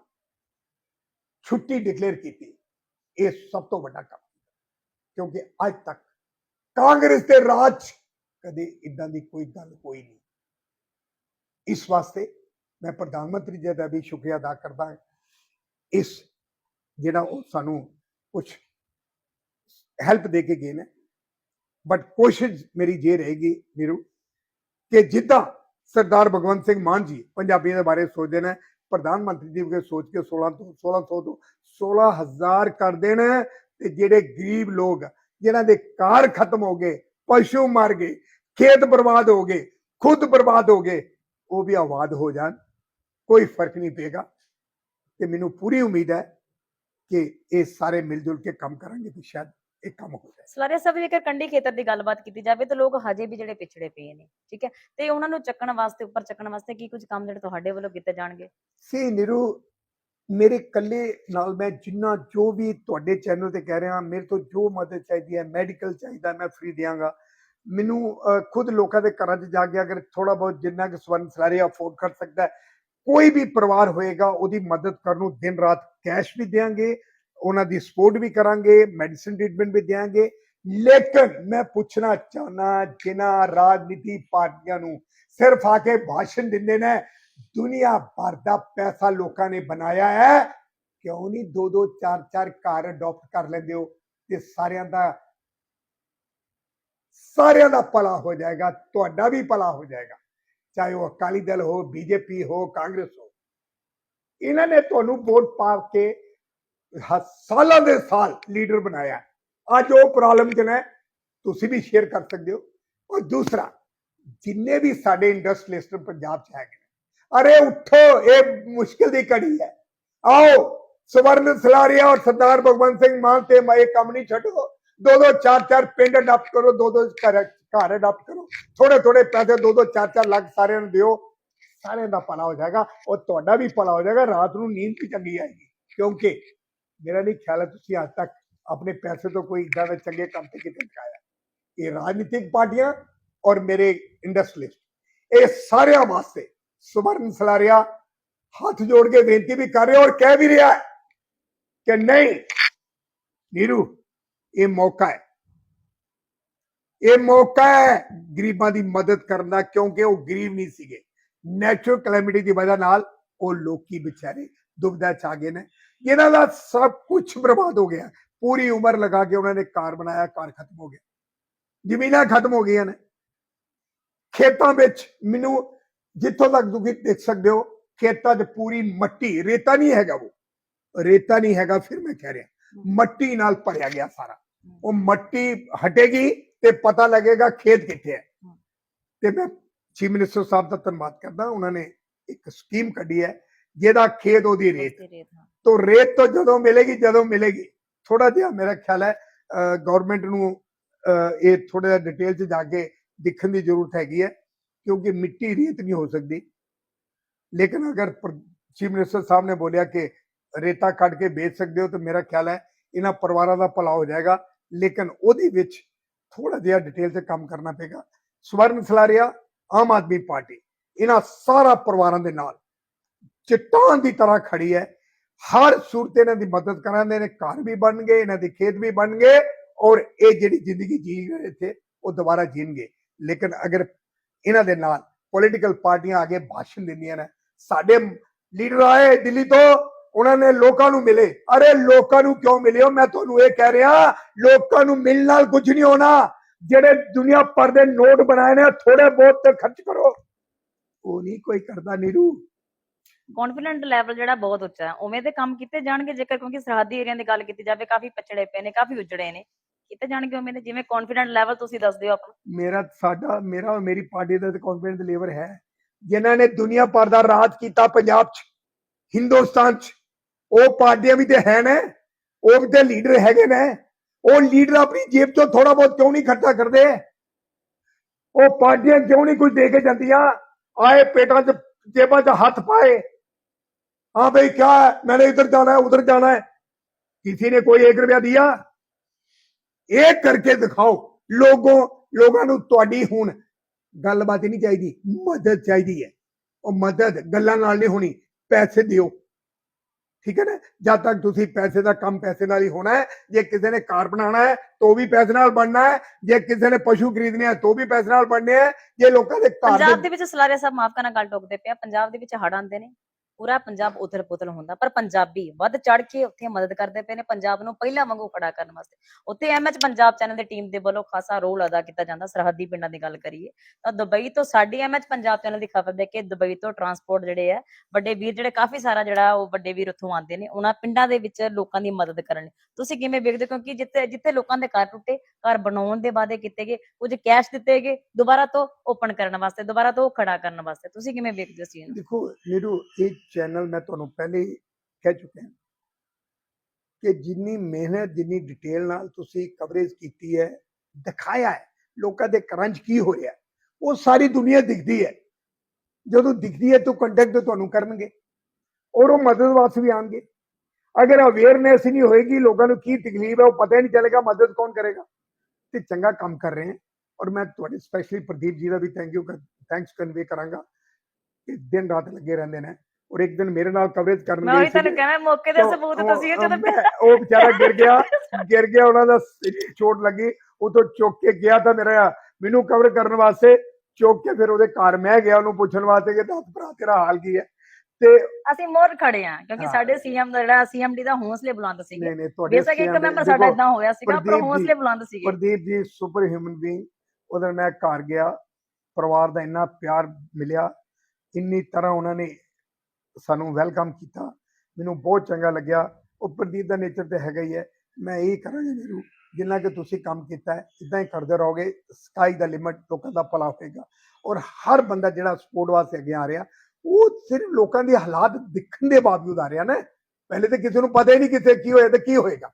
ਛੁੱਟੀ ਡਿਕਲੇਅਰ ਕੀਤੀ। ਇਹ ਸਭ ਤੋਂ ਵੱਡਾ ਕੰਮ, ਕਿਉਂਕਿ ਅੱਜ ਤੱਕ ਕਾਂਗਰਸ ਦੇ ਰਾਜ ਕਦੇ ਇਦਾਂ ਦੀ ਕੋਈ ਗੱਲ ਹੋਈ ਨਹੀਂ। ਇਸ ਵਾਸਤੇ ਮੈਂ ਪ੍ਰਧਾਨ ਮੰਤਰੀ ਜੀ ਦਾ ਵੀ ਸ਼ੁਕਰੀਆ ਅਦਾ ਕਰਦਾ ਇਸ ਜਿਹੜਾ ਉਹ ਸਾਨੂੰ ਕੁਝ ਹੈਲਪ ਦੇ ਕੇ ਗਏ ਨੇ। ਬਟ ਕੋਸ਼ਿਸ਼ ਮੇਰੀ ਜੇ ਰਹੇਗੀ ਵੀਰੂ ਕਿ ਜਿੱਦਾਂ ਸਰਦਾਰ ਭਗਵੰਤ ਸਿੰਘ ਮਾਨ ਜੀ ਪੰਜਾਬੀਆਂ ਦੇ ਬਾਰੇ ਸੋਚਦੇ ਨੇ, ਪ੍ਰਧਾਨ ਮੰਤਰੀ ਜੀ ਵੀ ਸੋਚ ਕੇ 16 ਤੋਂ 1600 ਤੋਂ 16000 ਕਰ ਦੇਣਾ ਤੇ ਜਿਹੜੇ ਗਰੀਬ ਲੋਕ ਜਿਨ੍ਹਾਂ ਦੇ ਕਾਰ ਖਤਮ ਹੋ ਗਏ, ਪਸ਼ੂ ਮਰ ਗਏ ਖੇਤ ਬਰਬਾਦ ਹੋ ਗਏ ਖੁਦ ਬਰਬਾਦ ਹੋ ਗਏ ਉਹ ਵੀ ਆਬਾਦ ਹੋ ਜਾਣ ਕੋਈ ਫ਼ਰਕ ਨਹੀਂ ਪਏਗਾ। ਤੇ ਮੈਨੂੰ ਪੂਰੀ ਉਮੀਦ ਹੈ ਕਿ ਇਹ ਸਾਰੇ ਮਿਲ ਜੁਲ ਕੇ ਕੰਮ ਕਰਾਂਗੇ ਤੇ ਸ਼ਾਇਦ ਇਹ ਕੰਮ ਹੋ ਜਾਏ। ਸਲਾਰੀਆ ਸਾਹਿਬ ਜੇਕਰ ਕੰਢੀ ਖੇਤਰ ਦੀ ਗੱਲਬਾਤ ਕੀਤੀ ਜਾਵੇ ਤਾਂ ਲੋਕ ਹਜੇ ਵੀ ਜਿਹੜੇ ਪਿਛੜੇ ਪਏ ਨੇ ਠੀਕ ਹੈ? ਤੇ ਉਹਨਾਂ ਨੂੰ ਚੱਕਣ ਵਾਸਤੇ ਉੱਪਰ ਚੱਕਣ ਵਾਸਤੇ ਕੀ ਕੁਝ ਕੰਮ ਜਿਹੜੇ ਤੁਹਾਡੇ ਵੱਲੋਂ ਕੀਤੇ ਜਾਣਗੇ? ਸੀ ਨਿਰੂ ਮੇਰੇ ਇਕੱਲੇ ਨਾਲ ਮੈਂ ਜਿੰਨਾ ਜੋ ਵੀ ਤੁਹਾਡੇ ਚੈਨਲ ਤੇ ਕਹਿ ਰਿਹਾ ਮੇਰੇ ਤੋਂ ਜੋ ਮਦਦ ਚਾਹੀਦੀ ਹੈ ਮੈਡੀਕਲ ਚਾਹੀਦਾ ਮੈਂ ਫ੍ਰੀ ਦਿਆਂਗਾ। ਮੈਨੂੰ ਖੁਦ ਲੋਕਾਂ ਦੇ ਘਰਾਂ 'ਚ ਜਾ ਕੇ ਅਗਰ ਥੋੜਾ ਬਹੁਤ ਜਿੰਨਾ ਕਿ ਸਵਰਨ ਸਲਾਰੀ ਅਫੋਰਡ ਕਰ ਸਕਦਾ ਕੋਈ ਵੀ ਪਰਿਵਾਰ ਹੋਏਗਾ, ਉਹਦੀ ਮਦਦ ਕਰਨ ਨੂੰ ਦਿਨ ਰਾਤ ਕੈਸ਼ ਵੀ ਦੇਾਂਗੇ ਉਹਨਾਂ ਦੀ ਸਪੋਰਟ ਵੀ ਕਰਾਂਗੇ ਮੈਡੀਸਿਨ ਟ੍ਰੀਟਮੈਂਟ ਵੀ ਦੇਾਂਗੇ ਲੇਕਿਨ ਮੈਂ ਪੁੱਛਣਾ ਚਾਹਨਾ ਜਿਨ੍ਹਾਂ ਰਾਜਨੀਤੀ ਪਾਰਟੀਆਂ ਨੂੰ ਸਿਰਫ ਆ ਕੇ ਭਾਸ਼ਣ ਦਿੰਦੇ ਨੇ, ਦੁਨੀਆ ਭਰ ਦਾ ਪੈਸਾ ਲੋਕਾਂ ਨੇ ਬਣਾਇਆ ਹੈ, ਕਿਉਂ ਨਹੀਂ ਦੋ ਦੋ ਚਾਰ ਚਾਰ ਘਰ ਅਡਾਪਟ ਕਰ ਲੈਂਦੇ ਹੋ? ਤੇ ਸਾਰਿਆਂ ਦਾ ਸਾਰਿਆਂ ਦਾ ਭਲਾ ਹੋ ਜਾਏਗਾ ਤੁਹਾਡਾ ਵੀ ਭਲਾ ਹੋ ਜਾਏਗਾ। ਚਾਹੇ ਉਹ ਅਕਾਲੀ ਦਲ ਹੋ ਬੀਜੇਪੀ ਹੋ ਕਾਂਗਰਸ ਹੋ। ਇਹਨਾਂ ਨੇ ਤੁਹਾਨੂੰ ਵੋਟ ਪਾ ਕੇ ਸਾਲਾਂ ਦੇ ਸਾਲ ਲੀਡਰ ਬਣਾਇਆ। ਅੱਜ ਉਹ ਪ੍ਰੋਬਲਮ ਚ ਤੁਸੀਂ ਵੀ ਸ਼ੇਅਰ ਕਰ ਸਕਦੇ ਹੋ। ਔਰ ਦੂਸਰਾ ਜਿੰਨੇ ਵੀ ਸਾਡੇ ਇੰਡਸਟਰੀਲਿਸਟ ਪੰਜਾਬ ਚ ਹੈਗੇ ਨੇ, ਅਰੇ ਉੱਠੋ ਇਹ ਮੁਸ਼ਕਿਲ ਦੀ ਘੜੀ ਹੈ। ਆਓ ਸਵਰਨ ਸਲਾਰੀਆ ਔਰ ਸਰਦਾਰ ਭਗਵੰਤ ਸਿੰਘ ਮਾਨ ਤੇ ਮੈਂ ਕੰਮ ਨਹੀਂ ਛੱਡੋ। ਦੋ ਦੋ ਚਾਰ ਚਾਰ ਪਿੰਡ ਅਡਾਪਟ ਕਰੋ ਦੋ ਦੋ ਘਰ ਘਰ ਅਡਾਪਟ ਕਰੋ ਥੋੜੇ ਥੋੜੇ ਪੈਸੇ ਦੋ ਦੋ ਚਾਰ ਚਾਰ ਲੱਖ ਸਾਰਿਆਂ ਨੂੰ ਦਿਓ ਸਾਰਿਆਂ ਦਾ ਭਲਾ ਹੋ ਜਾਏਗਾ ਔਰ ਤੁਹਾਡਾ ਵੀ ਭਲਾ ਹੋ ਜਾਏਗਾ ਰਾਤ ਨੂੰ ਨੀਂਦ ਵੀ ਚੰਗੀ ਆਏਗੀ ਕਿਉਂਕਿ ਮੇਰਾ ਨਹੀਂ ਖਿਆਲ ਹੈ ਤੁਸੀਂ ਅੱਜ ਤੱਕ ਆਪਣੇ ਪੈਸੇ ਤੋਂ ਕੋਈ ਇਦਾਂ ਦੇ ਚੰਗੇ ਕੰਮ ਤੇ ਕਿਤੇ ਨਹੀਂ ਆਇਆ ਇਹ ਰਾਜਨੀਤਿਕ ਪਾਰਟੀਆਂ ਔਰ ਮੇਰੇ ਇੰਡਸਟਰੀਲਿਸਟ ਇਹ ਸਾਰਿਆਂ ਵਾਸਤੇ ਸੁਵਰਨ ਸਲਾਰੀਆ ਹੱਥ ਜੋੜ ਕੇ ਬੇਨਤੀ ਵੀ ਕਰ ਰਿਹਾ ਔਰ ਕਹਿ ਵੀ ਰਿਹਾ ਹੈ ਕਿ ਨਹੀਂ ਨੀਰੂ ਇਹ ਮੌਕਾ ਹੈ। ਇਹ ਮੌਕਾ ਹੈ ਗਰੀਬਾਂ ਦੀ ਮਦਦ ਕਰਨ ਦਾ ਕਿਉਂਕਿ ਉਹ ਗਰੀਬ ਨਹੀਂ ਸੀਗੇ। ਨੈਚੁਰਲ ਕਲੈਮਿਟੀ ਦੀ ਵਜ੍ਹਾ ਨਾਲ ਉਹ ਲੋਕੀ ਵਿਚਾਰੇ ਦੁਬਦਾ ਚ ਆ ਗਏ ਨੇ। ਇਹਨਾਂ ਦਾ ਸਭ ਕੁਝ ਬਰਬਾਦ ਹੋ ਗਿਆ। ਪੂਰੀ ਉਮਰ ਲਗਾ ਕੇ ਉਹਨਾਂ ਨੇ ਕਾਰ ਬਣਾਇਆ ਕਾਰ ਖਤਮ ਹੋ ਗਿਆ। ਜ਼ਮੀਨਾਂ ਖਤਮ ਹੋ ਗਈਆਂ ਨੇ। ਖੇਤਾਂ ਵਿੱਚ ਮੈਨੂੰ ਜਿੱਥੋਂ ਤੱਕ ਤੁਸੀਂ ਦੇਖ ਸਕਦੇ ਹੋ ਖੇਤਾਂ 'ਚ ਪੂਰੀ ਮੱਟੀ ਰੇਤਾ ਨਹੀਂ ਹੈਗਾ ਉਹ। ਰੇਤਾ ਨਹੀਂ ਹੈਗਾ ਫਿਰ ਮੈਂ ਕਹਿ ਰਿਹਾ ਮੱਟੀ ਨਾਲ ਭਰਿਆ ਗਿਆ ਸਾਰਾ। ਉਹ ਮੱਟੀ ਹਟੇਗੀ ਤੇ ਪਤਾ ਲੱਗੇਗਾ ਖੇਤ ਕਿੱਥੇ ਹੈ। ਤੇ ਮੈਂ ਚੀਫ ਮਿਨਿਸਟਰ ਸਾਹਿਬ ਦਾ ਧੰਨਵਾਦ ਕਰਦਾ ਉਹਨਾਂ ਨੇ ਇੱਕ ਸਕੀਮ ਕੱਢੀ ਹੈ ਜਿਹਦਾ ਖੇਤ ਉਹਦੀ ਰੇਤ ਤੇ ਰੇਤ। ਤੋ ਜਦੋਂ ਮਿਲੇਗੀ ਜਦੋਂ ਮਿਲੇਗੀ। ਥੋੜਾ ਜਿਹਾ ਮੇਰਾ ਖਿਆਲ ਹੈ ਗਵਰਨਮੈਂਟ ਨੂੰ ਇਹ ਥੋੜਾ ਜਿਹਾ ਡਿਟੇਲ 'ਚ ਜਾ ਕੇ ਦੇਖਣ ਦੀ ਜ਼ਰੂਰਤ ਹੈਗੀ ਹੈ ਕਿਉਂਕਿ ਮਿੱਟੀ ਰੇਤ ਨਹੀਂ ਹੋ ਸਕਦੀ। ਲੇਕਿਨ ਅਗਰ ਚੀਫ ਮਿਨਿਸਟਰ ਸਾਹਿਬ ਨੇ ਬੋਲਿਆ ਕਿ ਰੇਤਾ ਕੱਢ ਕੇ ਵੇਚ ਸਕਦੇ ਹੋ ਤਾਂ ਮੇਰਾ ਖਿਆਲ ਹੈ ਇਹਨਾਂ ਪਰਿਵਾਰਾਂ ਦਾ ਭਲਾ ਹੋ ਜਾਏਗਾ। ਲੇਕਿਨ ਉਹਦੇ ਵਿੱਚ ਥੋੜਾ ਜਿਹਾ ਡਿਟੇਲ 'ਚ ਕੰਮ ਕਰਨਾ ਪਏਗਾ। ਸਵਰਨ ਸਲਾਰੀਆ, ਆਮ ਆਦਮੀ ਪਾਰਟੀ, ਇਹਨਾਂ ਸਾਰਾ ਪਰਿਵਾਰਾਂ ਦੇ ਨਾਲ ਚਟਾਨ ਦੀ ਤਰ੍ਹਾਂ ਖੜੀ ਹੈ। ਹਰ ਸੂਰਤ ਇਹਨਾਂ ਦੀ ਮਦਦ ਕਰਾਂਦੇ ਨੇ, ਘਰ ਵੀ ਬਣਨਗੇ ਇਹਨਾਂ ਦੇ ਖੇਤ ਵੀ ਬਣਨਗੇ ਔਰ ਇਹ ਜਿਹੜੀ ਜ਼ਿੰਦਗੀ ਜੀ ਰਹੇ ਥੇ ਉਹ ਦੁਬਾਰਾ ਜੀਣਗੇ। ਲੇਕਿਨ ਅਗਰ ਇਹਨਾਂ ਦੇ ਨਾਲ ਪੋਲੀਟੀਕਲ ਪਾਰਟੀਆਂ ਆਗੇ ਭਾਸ਼ਣ ਦਿੰਦੀਆਂ ਨੇ, ਸਾਡੇ ਲੀਡਰ ਆਏ ਦਿੱਲੀ ਤੋਂ ਉਹਨਾਂ ਨੇ ਲੋਕਾਂ ਨੂੰ ਮਿਲੇ। ਅਰੇ ਲੋਕਾਂ ਨੂੰ ਕਿਉਂ ਮਿਲੇ ਮੈਂ ਤੁਹਾਨੂੰ ਇਹ ਕਹਿ ਰਿਹਾ ਲੋਕਾਂ ਨੂੰ ਮਿਲਣ ਨਾਲ ਕੁਝ ਨਹੀਂ ਹੋਣਾ। ਜਿਹੜੇ ਦੁਨੀਆ ਭਰ ਦੇ ਨੋਟ ਬਣਾਏ ਨੇ ਥੋੜੇ ਬਹੁਤ ਤੇ ਖਰਚ ਕਰੋ। ਉਹ ਨਹੀਂ ਕੋਈ ਕਰਦਾ ਨੀਰੂ। ਕੌਨਫੀਡੈਂਟ ਲੈਵਲ ਜਿਹੜਾ ਬਹੁਤ ਉੱਚਾ ਹੈ। ਉਵੇਂ ਦੇ ਕੰਮ ਕੀਤੇ ਜਾਣਗੇ ਜੇਕਰ ਕਿਉਂਕਿ ਸਰਹੱਦੀ ਏਰੀਆ ਦੀ ਗੱਲ ਕੀਤੀ ਜਾਵੇ ਕਾਫੀ ਪਛੜੇ ਪਏ ਨੇ ਕਾਫੀ ਉਜੜੇ ਨੇ। ਕੀਤੇ ਜਾਣਗੇ ਉਵੇਂ ਦੇ ਜਿਵੇਂ ਕੌਨਫੀਡੈਂਟ ਲੈਵਲ ਤੁਸੀਂ ਦੱਸਦੇ ਹੋ ਆਪਣਾ ਮੇਰਾ ਸਾਡਾ ਮੇਰਾ ਔਰ ਮੇਰੀ ਪਾਰਟੀ ਦਾ ਕੌਨਫੀਡੈਂਸ ਲੈਵਲ ਹੈ। ਜਿਨ੍ਹਾਂ ਨੇ ਦੁਨੀਆ ਭਰ ਦਾ ਰਾਜ ਕੀਤਾ ਪੰਜਾਬ 'ਚ ਹਿੰਦੁਸਤਾਨ 'ਚ ਉਹ ਪਾਰਟੀਆਂ ਵੀ ਤੇ ਹੈ ਨੇ ਉਹ ਵੀ ਤੇ ਲੀਡਰ ਹੈਗੇ ਨੇ ਉਹ ਲੀਡਰ ਆਪਣੀ ਜੇਬ 'ਚੋਂ ਥੋੜਾ ਬਹੁਤ ਕਿਉਂ ਨਹੀਂ ਖਰਚਾ ਕਰਦੇ ਉਹ ਪਾਰਟੀਆਂ ਕਿਉਂ ਨਹੀਂ ਕੁਝ ਦੇ ਕੇ ਜਾਂਦੀਆਂ ਆਏ ਪੇਟਾਂ 'ਚ ਜੇਬਾਂ 'ਚ ਹੱਥ ਪਾਏ हाँ भाई क्या है मैंने इधर जाना है उधर जाना है किसी ने कोई एक रुपया दिया ਇਹ ਕਰਕੇ ਦਿਖਾਓ ਲੋਗੋ ਲੋਕਾਂ ਨੂੰ ਤੁਹਾਡੀ ਹੁਣ ਗੱਲਬਾਤ ਹੀ ਨਹੀਂ ਚਾਹੀਦੀ ਮਦਦ ਚਾਹੀਦੀ ਹੈ ਉਹ ਮਦਦ ਗੱਲਾਂ ਨਾਲ ਨਹੀਂ ਹੋਣੀ ਪੈਸੇ ਦਿਓ ਠੀਕ ਹੈ ਨਾ? ਜਦ ਤੱਕ ਤੁਸੀਂ ਪੈਸੇ ਦਾ ਕੰਮ ਪੈਸੇ ਨਾਲ ਹੀ ਹੋਣਾ ਹੈ ਜੇ ਕਿਸੇ ਨੇ ਕਾਰ ਬਣਾਉਣਾ ਹੈ ਤਾਂ ਵੀ ਪੈਸੇ ਨਾਲ ਬਣਨਾ ਹੈ ਜੇ ਕਿਸੇ ਨੇ ਪਸ਼ੂ ਖਰੀਦਣੇ ਆ ਤਾਂ ਵੀ ਪੈਸੇ ਨਾਲ ਬਣਨੇ ਆ ਜੇ ਲੋਕਾਂ ਦੇ ਘਰ ਪੰਜਾਬ ਦੇ ਦੇ ਵਿੱਚ ਸਲਾਰੀਆ ਸਾਹਿਬ ਮਾਫ ਕਰਨਾ ਗੱਲ ਟੋਕਦੇ ਪਿਆ ਪੰਜਾਬ ਦੇ ਵਿੱਚ ਹੜ ਆਉਂਦੇ ਨੇ। ਪੂਰਾ ਪੰਜਾਬ ਉਥਲ ਪੁਥਲ ਹੁੰਦਾ, ਪਰ ਪੰਜਾਬੀ ਵੱਧ ਚੜ ਕੇ ਉੱਥੇ ਮਦਦ ਕਰਦੇ ਪਏ ਨੇ, ਪੰਜਾਬ ਨੂੰ ਪਹਿਲਾਂ ਵਾਂਗੂ ਖੜਾ ਕਰਨ ਵਾਸਤੇ। ਉੱਥੇ ਐਮਐਚ ਪੰਜਾਬ ਚੈਨਲ ਦੀ ਟੀਮ ਦੇ ਵੱਲੋਂ ਖਾਸਾ ਰੋਲ ਅਦਾ ਕੀਤਾ ਜਾਂਦਾ, ਸਰਹੱਦੀ ਪਿੰਡਾਂ ਦੀ ਗੱਲ ਕਰੀਏ, ਤਾਂ ਦੁਬਈ ਤੋਂ ਸਾਡੀ ਐਮਐਚ ਪੰਜਾਬ ਚੈਨਲ ਦੀ ਖਬਰ ਦੇ ਕੇ ਦੁਬਈ ਤੋਂ ਟਰਾਂਸਪੋਰਟ ਜਿਹੜੇ ਆ, ਵੱਡੇ ਵੀਰ ਜਿਹੜੇ ਕਾਫੀ ਸਾਰਾ ਜਿਹੜਾ ਉਹ ਵੱਡੇ ਵੀਰ ਉੱਥੋਂ ਆਉਂਦੇ ਨੇ, ਉਹਨਾਂ ਪਿੰਡਾਂ ਦੇ ਵਿੱਚ ਲੋਕਾਂ ਦੀ ਮਦਦ ਕਰਨ ਲਈ। ਤੁਸੀਂ ਕਿਵੇਂ ਵੇਖਦੇ ਹੋ ਕਿਉਂਕਿ ਜਿੱਥੇ ਜਿੱਥੇ ਲੋਕਾਂ ਦੇ ਘਰ ਟੁੱਟੇ, ਘਰ ਬਣਾਉਣ ਦੇ ਵਾਅਦੇ ਕੀਤੇ ਗਏ, ਕੁਝ ਕੈਸ਼ ਦਿੱਤੇ ਗਏ, ਦੁਬਾਰਾ ਤੋਂ ਓਪਨ ਕਰਨ ਵਾਸਤੇ, ਦੁਬਾਰਾ ਤੋਂ ਖੜਾ ਕਰਨ ਵਾਸਤੇ, ਤੁਸੀਂ ਕਿਵੇਂ ਵੇਖਦੇ ਹੋ ਸੀ ਦੇਖੋ ਨੀਰੂ ਇਹ ਚੈਨਲ ਮੈਂ ਤੁਹਾਨੂੰ ਪਹਿਲੇ ਹੀ ਕਹਿ ਚੁੱਕਿਆ ਕਿ ਜਿੰਨੀ ਮਿਹਨਤ, ਜਿੰਨੀ ਡਿਟੇਲ ਨਾਲ ਤੁਸੀਂ ਕਵਰੇਜ ਕੀਤੀ ਹੈ, ਦਿਖਾਇਆ ਹੈ, ਲੋਕਾਂ ਦੇ ਘਰਾਂ 'ਚ ਕੀ ਹੋ ਰਿਹਾ ਉਹ ਸਾਰੀ ਦੁਨੀਆ ਦਿਖਦੀ ਹੈ। ਜਦੋਂ ਦਿਖਦੀ ਹੈ ਤਾਂ ਕੰਟੈਕਟ ਤੁਹਾਨੂੰ ਕਰਨਗੇ ਔਰ ਉਹ ਮਦਦ ਵਾਸਤੇ ਵੀ ਆਣਗੇ ਅਗਰ ਅਵੇਅਰਨੈਸ ਹੀ ਨਹੀਂ ਹੋਏਗੀ, ਲੋਕਾਂ ਨੂੰ ਕੀ ਤਕਲੀਫ ਹੈ, ਉਹ ਪਤਾ ਹੀ ਨਹੀਂ ਚੱਲੇਗਾ ਮਦਦ ਕੌਣ ਕਰੇਗਾ। ਤੇ ਚੰਗਾ ਕੰਮ ਕਰ ਰਹੇ ਹਨ ਔਰ ਮੈਂ ਤੁਹਾਡੇ ਸਪੈਸ਼ਲੀ ਪ੍ਰਦੀਪ ਜੀ ਦਾ ਵੀ ਥੈਂਕ ਯੂ ਥੈਂਕਸ ਕਨਵੇ ਕਰਾਂਗਾ ਕਿ ਦਿਨ ਰਾਤ ਲੱਗੇ ਰਹਿੰਦੇ ਨੇ। ਔਰ ਇੱਕ ਦਿਨ ਮੇਰੇ ਨਾਲ ਕਵਰੇਜ ਕਰਨ ਮੈਂ ਗਏ ਤੁਹਾਨੂੰ ਸੀਗੇ। ਕਹਿਣਾ ਮੌਕੇ ਦੇ ਸਬੂਤ ਤੁਸੀਂ ਜਦੋਂ ਮੈਂ- ਉਹ ਵਿਚਾਰਾ ਗਿਰ ਗਿਆ ਗਿਰ ਗਿਆ ਉਹਨਾਂ ਦਾ ਚੋਟ ਲੱਗੀ ਉਹ ਤੋਂ ਚੁੱਕ ਕੇ ਗਿਆ ਤਾਂ ਮੇਰਾ ਮੈਨੂੰ ਕਵਰ ਕਰਨ ਵਾਸਤੇ ਚੁੱਕ ਕੇ ਫਿਰ ਉਹਦੇ ਘਰ ਮੈਂ ਗਿਆ ਉਹਨੂੰ ਪੁੱਛਣ ਵਾਸਤੇ ਕਿ ਦੱਸ ਭਰਾ ਤੇਰਾ ਹਾਲ ਕੀ ਹੈ ਤੇ ਅਸੀਂ ਮੋਰ ਖੜੇ ਆ ਕਿਉਂਕਿ। ਸਾਡੇ ਸੀਐਮ ਦਾ ਜਿਹੜਾ ਸੀਐਮਡੀ ਦਾ ਹੌਸਲੇ ਬੁਲੰਦ ਸੀਗੇ ਨਹੀਂ ਨਹੀਂ ਤੁਹਾਡੇ ਬੇਸ਼ੱਕ ਇੱਕ ਮੈਂਬਰ ਸਾਡਾ ਇਦਾਂ ਹੋਇਆ ਸੀਗਾ ਪਰ ਹੌਸਲੇ ਬੁਲੰਦ ਸੀਗੇ Pradeep ji super human being ਉਹਦੇ ਮੈਂ ਘਰ ਗਿਆ ਪਰਿਵਾਰ ਦਾ ਇੰਨਾ ਪਿਆਰ ਮਿਲਿਆ ਇੰਨੀ ਤਰ੍ਹਾਂ ਉਹਨਾਂ ਨੇ ਸਾਨੂੰ ਵੈਲਕਮ ਕੀਤਾ। ਮੈਨੂੰ ਬਹੁਤ ਚੰਗਾ ਲੱਗਿਆ। ਉਹ ਪ੍ਰਦੀਪ ਦਾ ਨੇਚਰ ਤੇ ਹੈਗਾ ਹੀ ਹੈ। ਮੈਂ ਇਹ ਕਰਾਂਗਾ ਜਰੂਰ। ਜਿੰਨਾ ਕਿ ਤੁਸੀਂ ਕੰਮ ਕੀਤਾ ਹੈ ਇਦਾਂ ਹੀ ਕਰਦੇ ਰਹੋਗੇ। ਸਕਾਈ ਦਾ ਲਿਮਟ ਲੋਕਾਂ ਦਾ ਭਲਾ ਹੋਏਗਾ। ਔਰ ਹਰ ਬੰਦਾ ਜਿਹੜਾ ਸਪੋਰਟ ਵਾਸਤੇ ਅੱਗੇ ਆ ਰਿਹਾ ਉਹ ਸਿਰਫ ਲੋਕਾਂ ਦੇ ਹਾਲਾਤ ਦਿਖਣ ਦੇ ਬਾਵਜੂਦ ਆ ਰਿਹਾ ਨਾ। ਪਹਿਲੇ ਤਾਂ ਕਿਸੇ ਨੂੰ ਪਤਾ ਹੀ ਨਹੀਂ ਕਿਤੇ ਕੀ ਹੋਇਆ ਤੇ ਕੀ ਹੋਏਗਾ।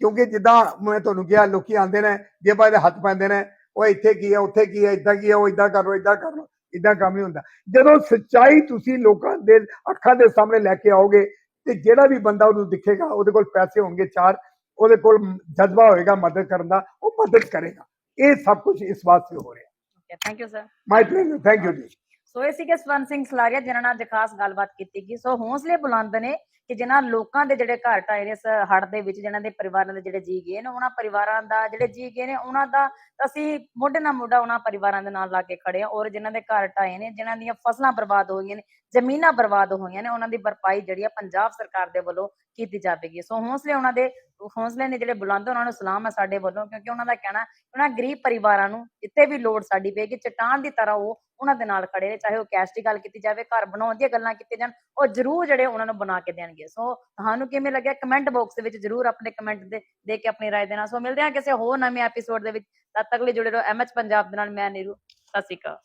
ਕਿਉਂਕਿ ਜਿੱਦਾਂ ਮੈਂ ਤੁਹਾਨੂੰ ਕਿਹਾ ਲੋਕੀ ਆਉਂਦੇ ਨੇ ਜੇਬਾਂ ਦੇ ਹੱਥ ਪੈਂਦੇ ਨੇ ਉਹ ਇੱਥੇ ਕੀ ਹੈ ਉੱਥੇ ਕੀ ਹੈ ਇਦਾਂ ਕੀ ਹੈ ਉਹ ਇਦਾਂ ਕਰ ਲੋ ਇਦਾਂ ਕਰ ਲੋ ਇਦਾਂ ਕੰਮ ਹੀ ਹੁੰਦਾ। ਜਦੋਂ ਸੱਚਾਈ ਤੁਸੀਂ ਲੋਕਾਂ ਦੇ ਅੱਖਾਂ ਦੇ ਸਾਹਮਣੇ ਲੈ ਕੇ ਆਓਗੇ ਤੇ ਜਿਹੜਾ ਵੀ ਬੰਦਾ ਉਹਨੂੰ ਦਿਖੇਗਾ ਉਹਦੇ ਕੋਲ ਪੈਸੇ ਹੋਣਗੇ ਚਾਰ ਉਹਦੇ ਕੋਲ ਜਜ਼ਬਾ ਹੋਏਗਾ ਮਦਦ ਕਰਨ ਦਾ ਉਹ ਮਦਦ ਕਰੇਗਾ। ਇਹ ਸਭ ਕੁਝ ਇਸ ਵਾਸਤੇ ਹੋ ਰਿਹਾ। Thank you sir my pleasure thank you ਜੀ ਸੋ ਇਹ ਸੀਗੇ ਸਵਰਨ ਸਿੰਘ ਸਲਾਰੀਆ, ਜਿਨ੍ਹਾਂ ਨਾਲ ਅੱਜ ਖਾਸ ਗੱਲਬਾਤ ਕੀਤੀ ਗਈ। ਸੋ ਹੌਸਲੇ ਬੁਲੰਦ ਨੇ ਕਿ ਜਿਨ੍ਹਾਂ ਲੋਕਾਂ ਦੇ ਜਿਹੜੇ ਘਰ ਢਾਏ ਨੇ ਇਸ ਹੜ ਦੇ ਵਿੱਚ, ਜਿਨ੍ਹਾਂ ਦੇ ਪਰਿਵਾਰਾਂ ਦੇ ਜਿਹੜੇ ਜੀ ਗਏ ਨੇ, ਉਹਨਾਂ ਪਰਿਵਾਰਾਂ ਦਾ ਜਿਹੜੇ ਜੀ ਗਏ ਨੇ, ਉਹਨਾਂ ਦਾ ਅਸੀਂ ਮੋਢੇ ਨਾਲ ਮੋਢਾ ਉਹਨਾਂ ਪਰਿਵਾਰਾਂ ਦੇ ਨਾਲ ਲਾ ਕੇ ਖੜੇ ਆ ਔਰ ਜਿਨ੍ਹਾਂ ਦੇ ਘਰ ਢਾਏ ਨੇ, ਜਿਨ੍ਹਾਂ ਦੀਆਂ ਫਸਲਾਂ ਬਰਬਾਦ ਹੋ ਗਈਆਂ ਨੇ ਜ਼ਮੀਨਾਂ ਬਰਬਾਦ ਹੋਈਆਂ ਨੇ ਉਹਨਾਂ ਦੀ ਭਰਪਾਈ ਜਿਹੜੀ ਆ ਪੰਜਾਬ ਸਰਕਾਰ ਦੇ ਵੱਲੋਂ ਕੀਤੀ ਜਾਵੇਗੀ ਸੋ ਹੌਸਲੇ ਉਹਨਾਂ ਦੇ ਹੌਸਲੇ ਨੇ ਜਿਹੜੇ ਬੁਲੰਦ ਉਹਨਾਂ ਨੂੰ ਸਲਾਮ ਹੈ ਸਾਡੇ ਵੱਲੋਂ ਕਿਉਂਕਿ ਉਹਨਾਂ ਦਾ ਕਹਿਣਾ ਉਹਨਾਂ ਗਰੀਬ ਪਰਿਵਾਰਾਂ ਨੂੰ ਜਿੱਥੇ ਵੀ ਲੋੜ ਸਾਡੀ ਪਏਗੀ ਚਟਾਨ ਦੀ ਤਰ੍ਹਾਂ ਉਹ ਉਹਨਾਂ ਦੇ ਨਾਲ ਖੜੇ ਨੇ ਚਾਹੇ ਉਹ ਕੈਸ਼ ਦੀ ਗੱਲ ਕੀਤੀ ਜਾਵੇ ਘਰ ਬਣਾਉਣ ਦੀਆਂ ਗੱਲਾਂ ਕੀਤੀਆਂ ਜਾਣ ਉਹ ਜ਼ਰੂਰ ਜਿਹੜੇ ਉਹਨਾਂ ਨੂੰ ਬਣਾ ਕੇ ਦੇਣਗੇ ਸੋ ਤੁਹਾਨੂੰ ਕਿਵੇਂ ਲੱਗਿਆ ਕਮੈਂਟ ਬਾਕਸ ਦੇ ਵਿੱਚ ਜ਼ਰੂਰ ਆਪਣੇ ਕਮੈਂਟ ਦੇ ਦੇ ਕੇ ਆਪਣੀ رائے ਦੇਣਾ ਸੋ ਮਿਲਦੇ ਹਾਂ ਕਿਸੇ ਹੋਰ ਨਵੇਂ ਐਪੀਸੋਡ ਦੇ ਵਿੱਚ ਤਦ ਤੱਕ ਲਈ ਜੁੜੇ ਰਹੋ ਐਮਐਚ ਪੰਜਾਬ ਦੇ ਨਾਲ ਮੈਂ ਨੀਰੂ ਸਤਿ ਸ਼੍ਰੀ ਅਕਾਲ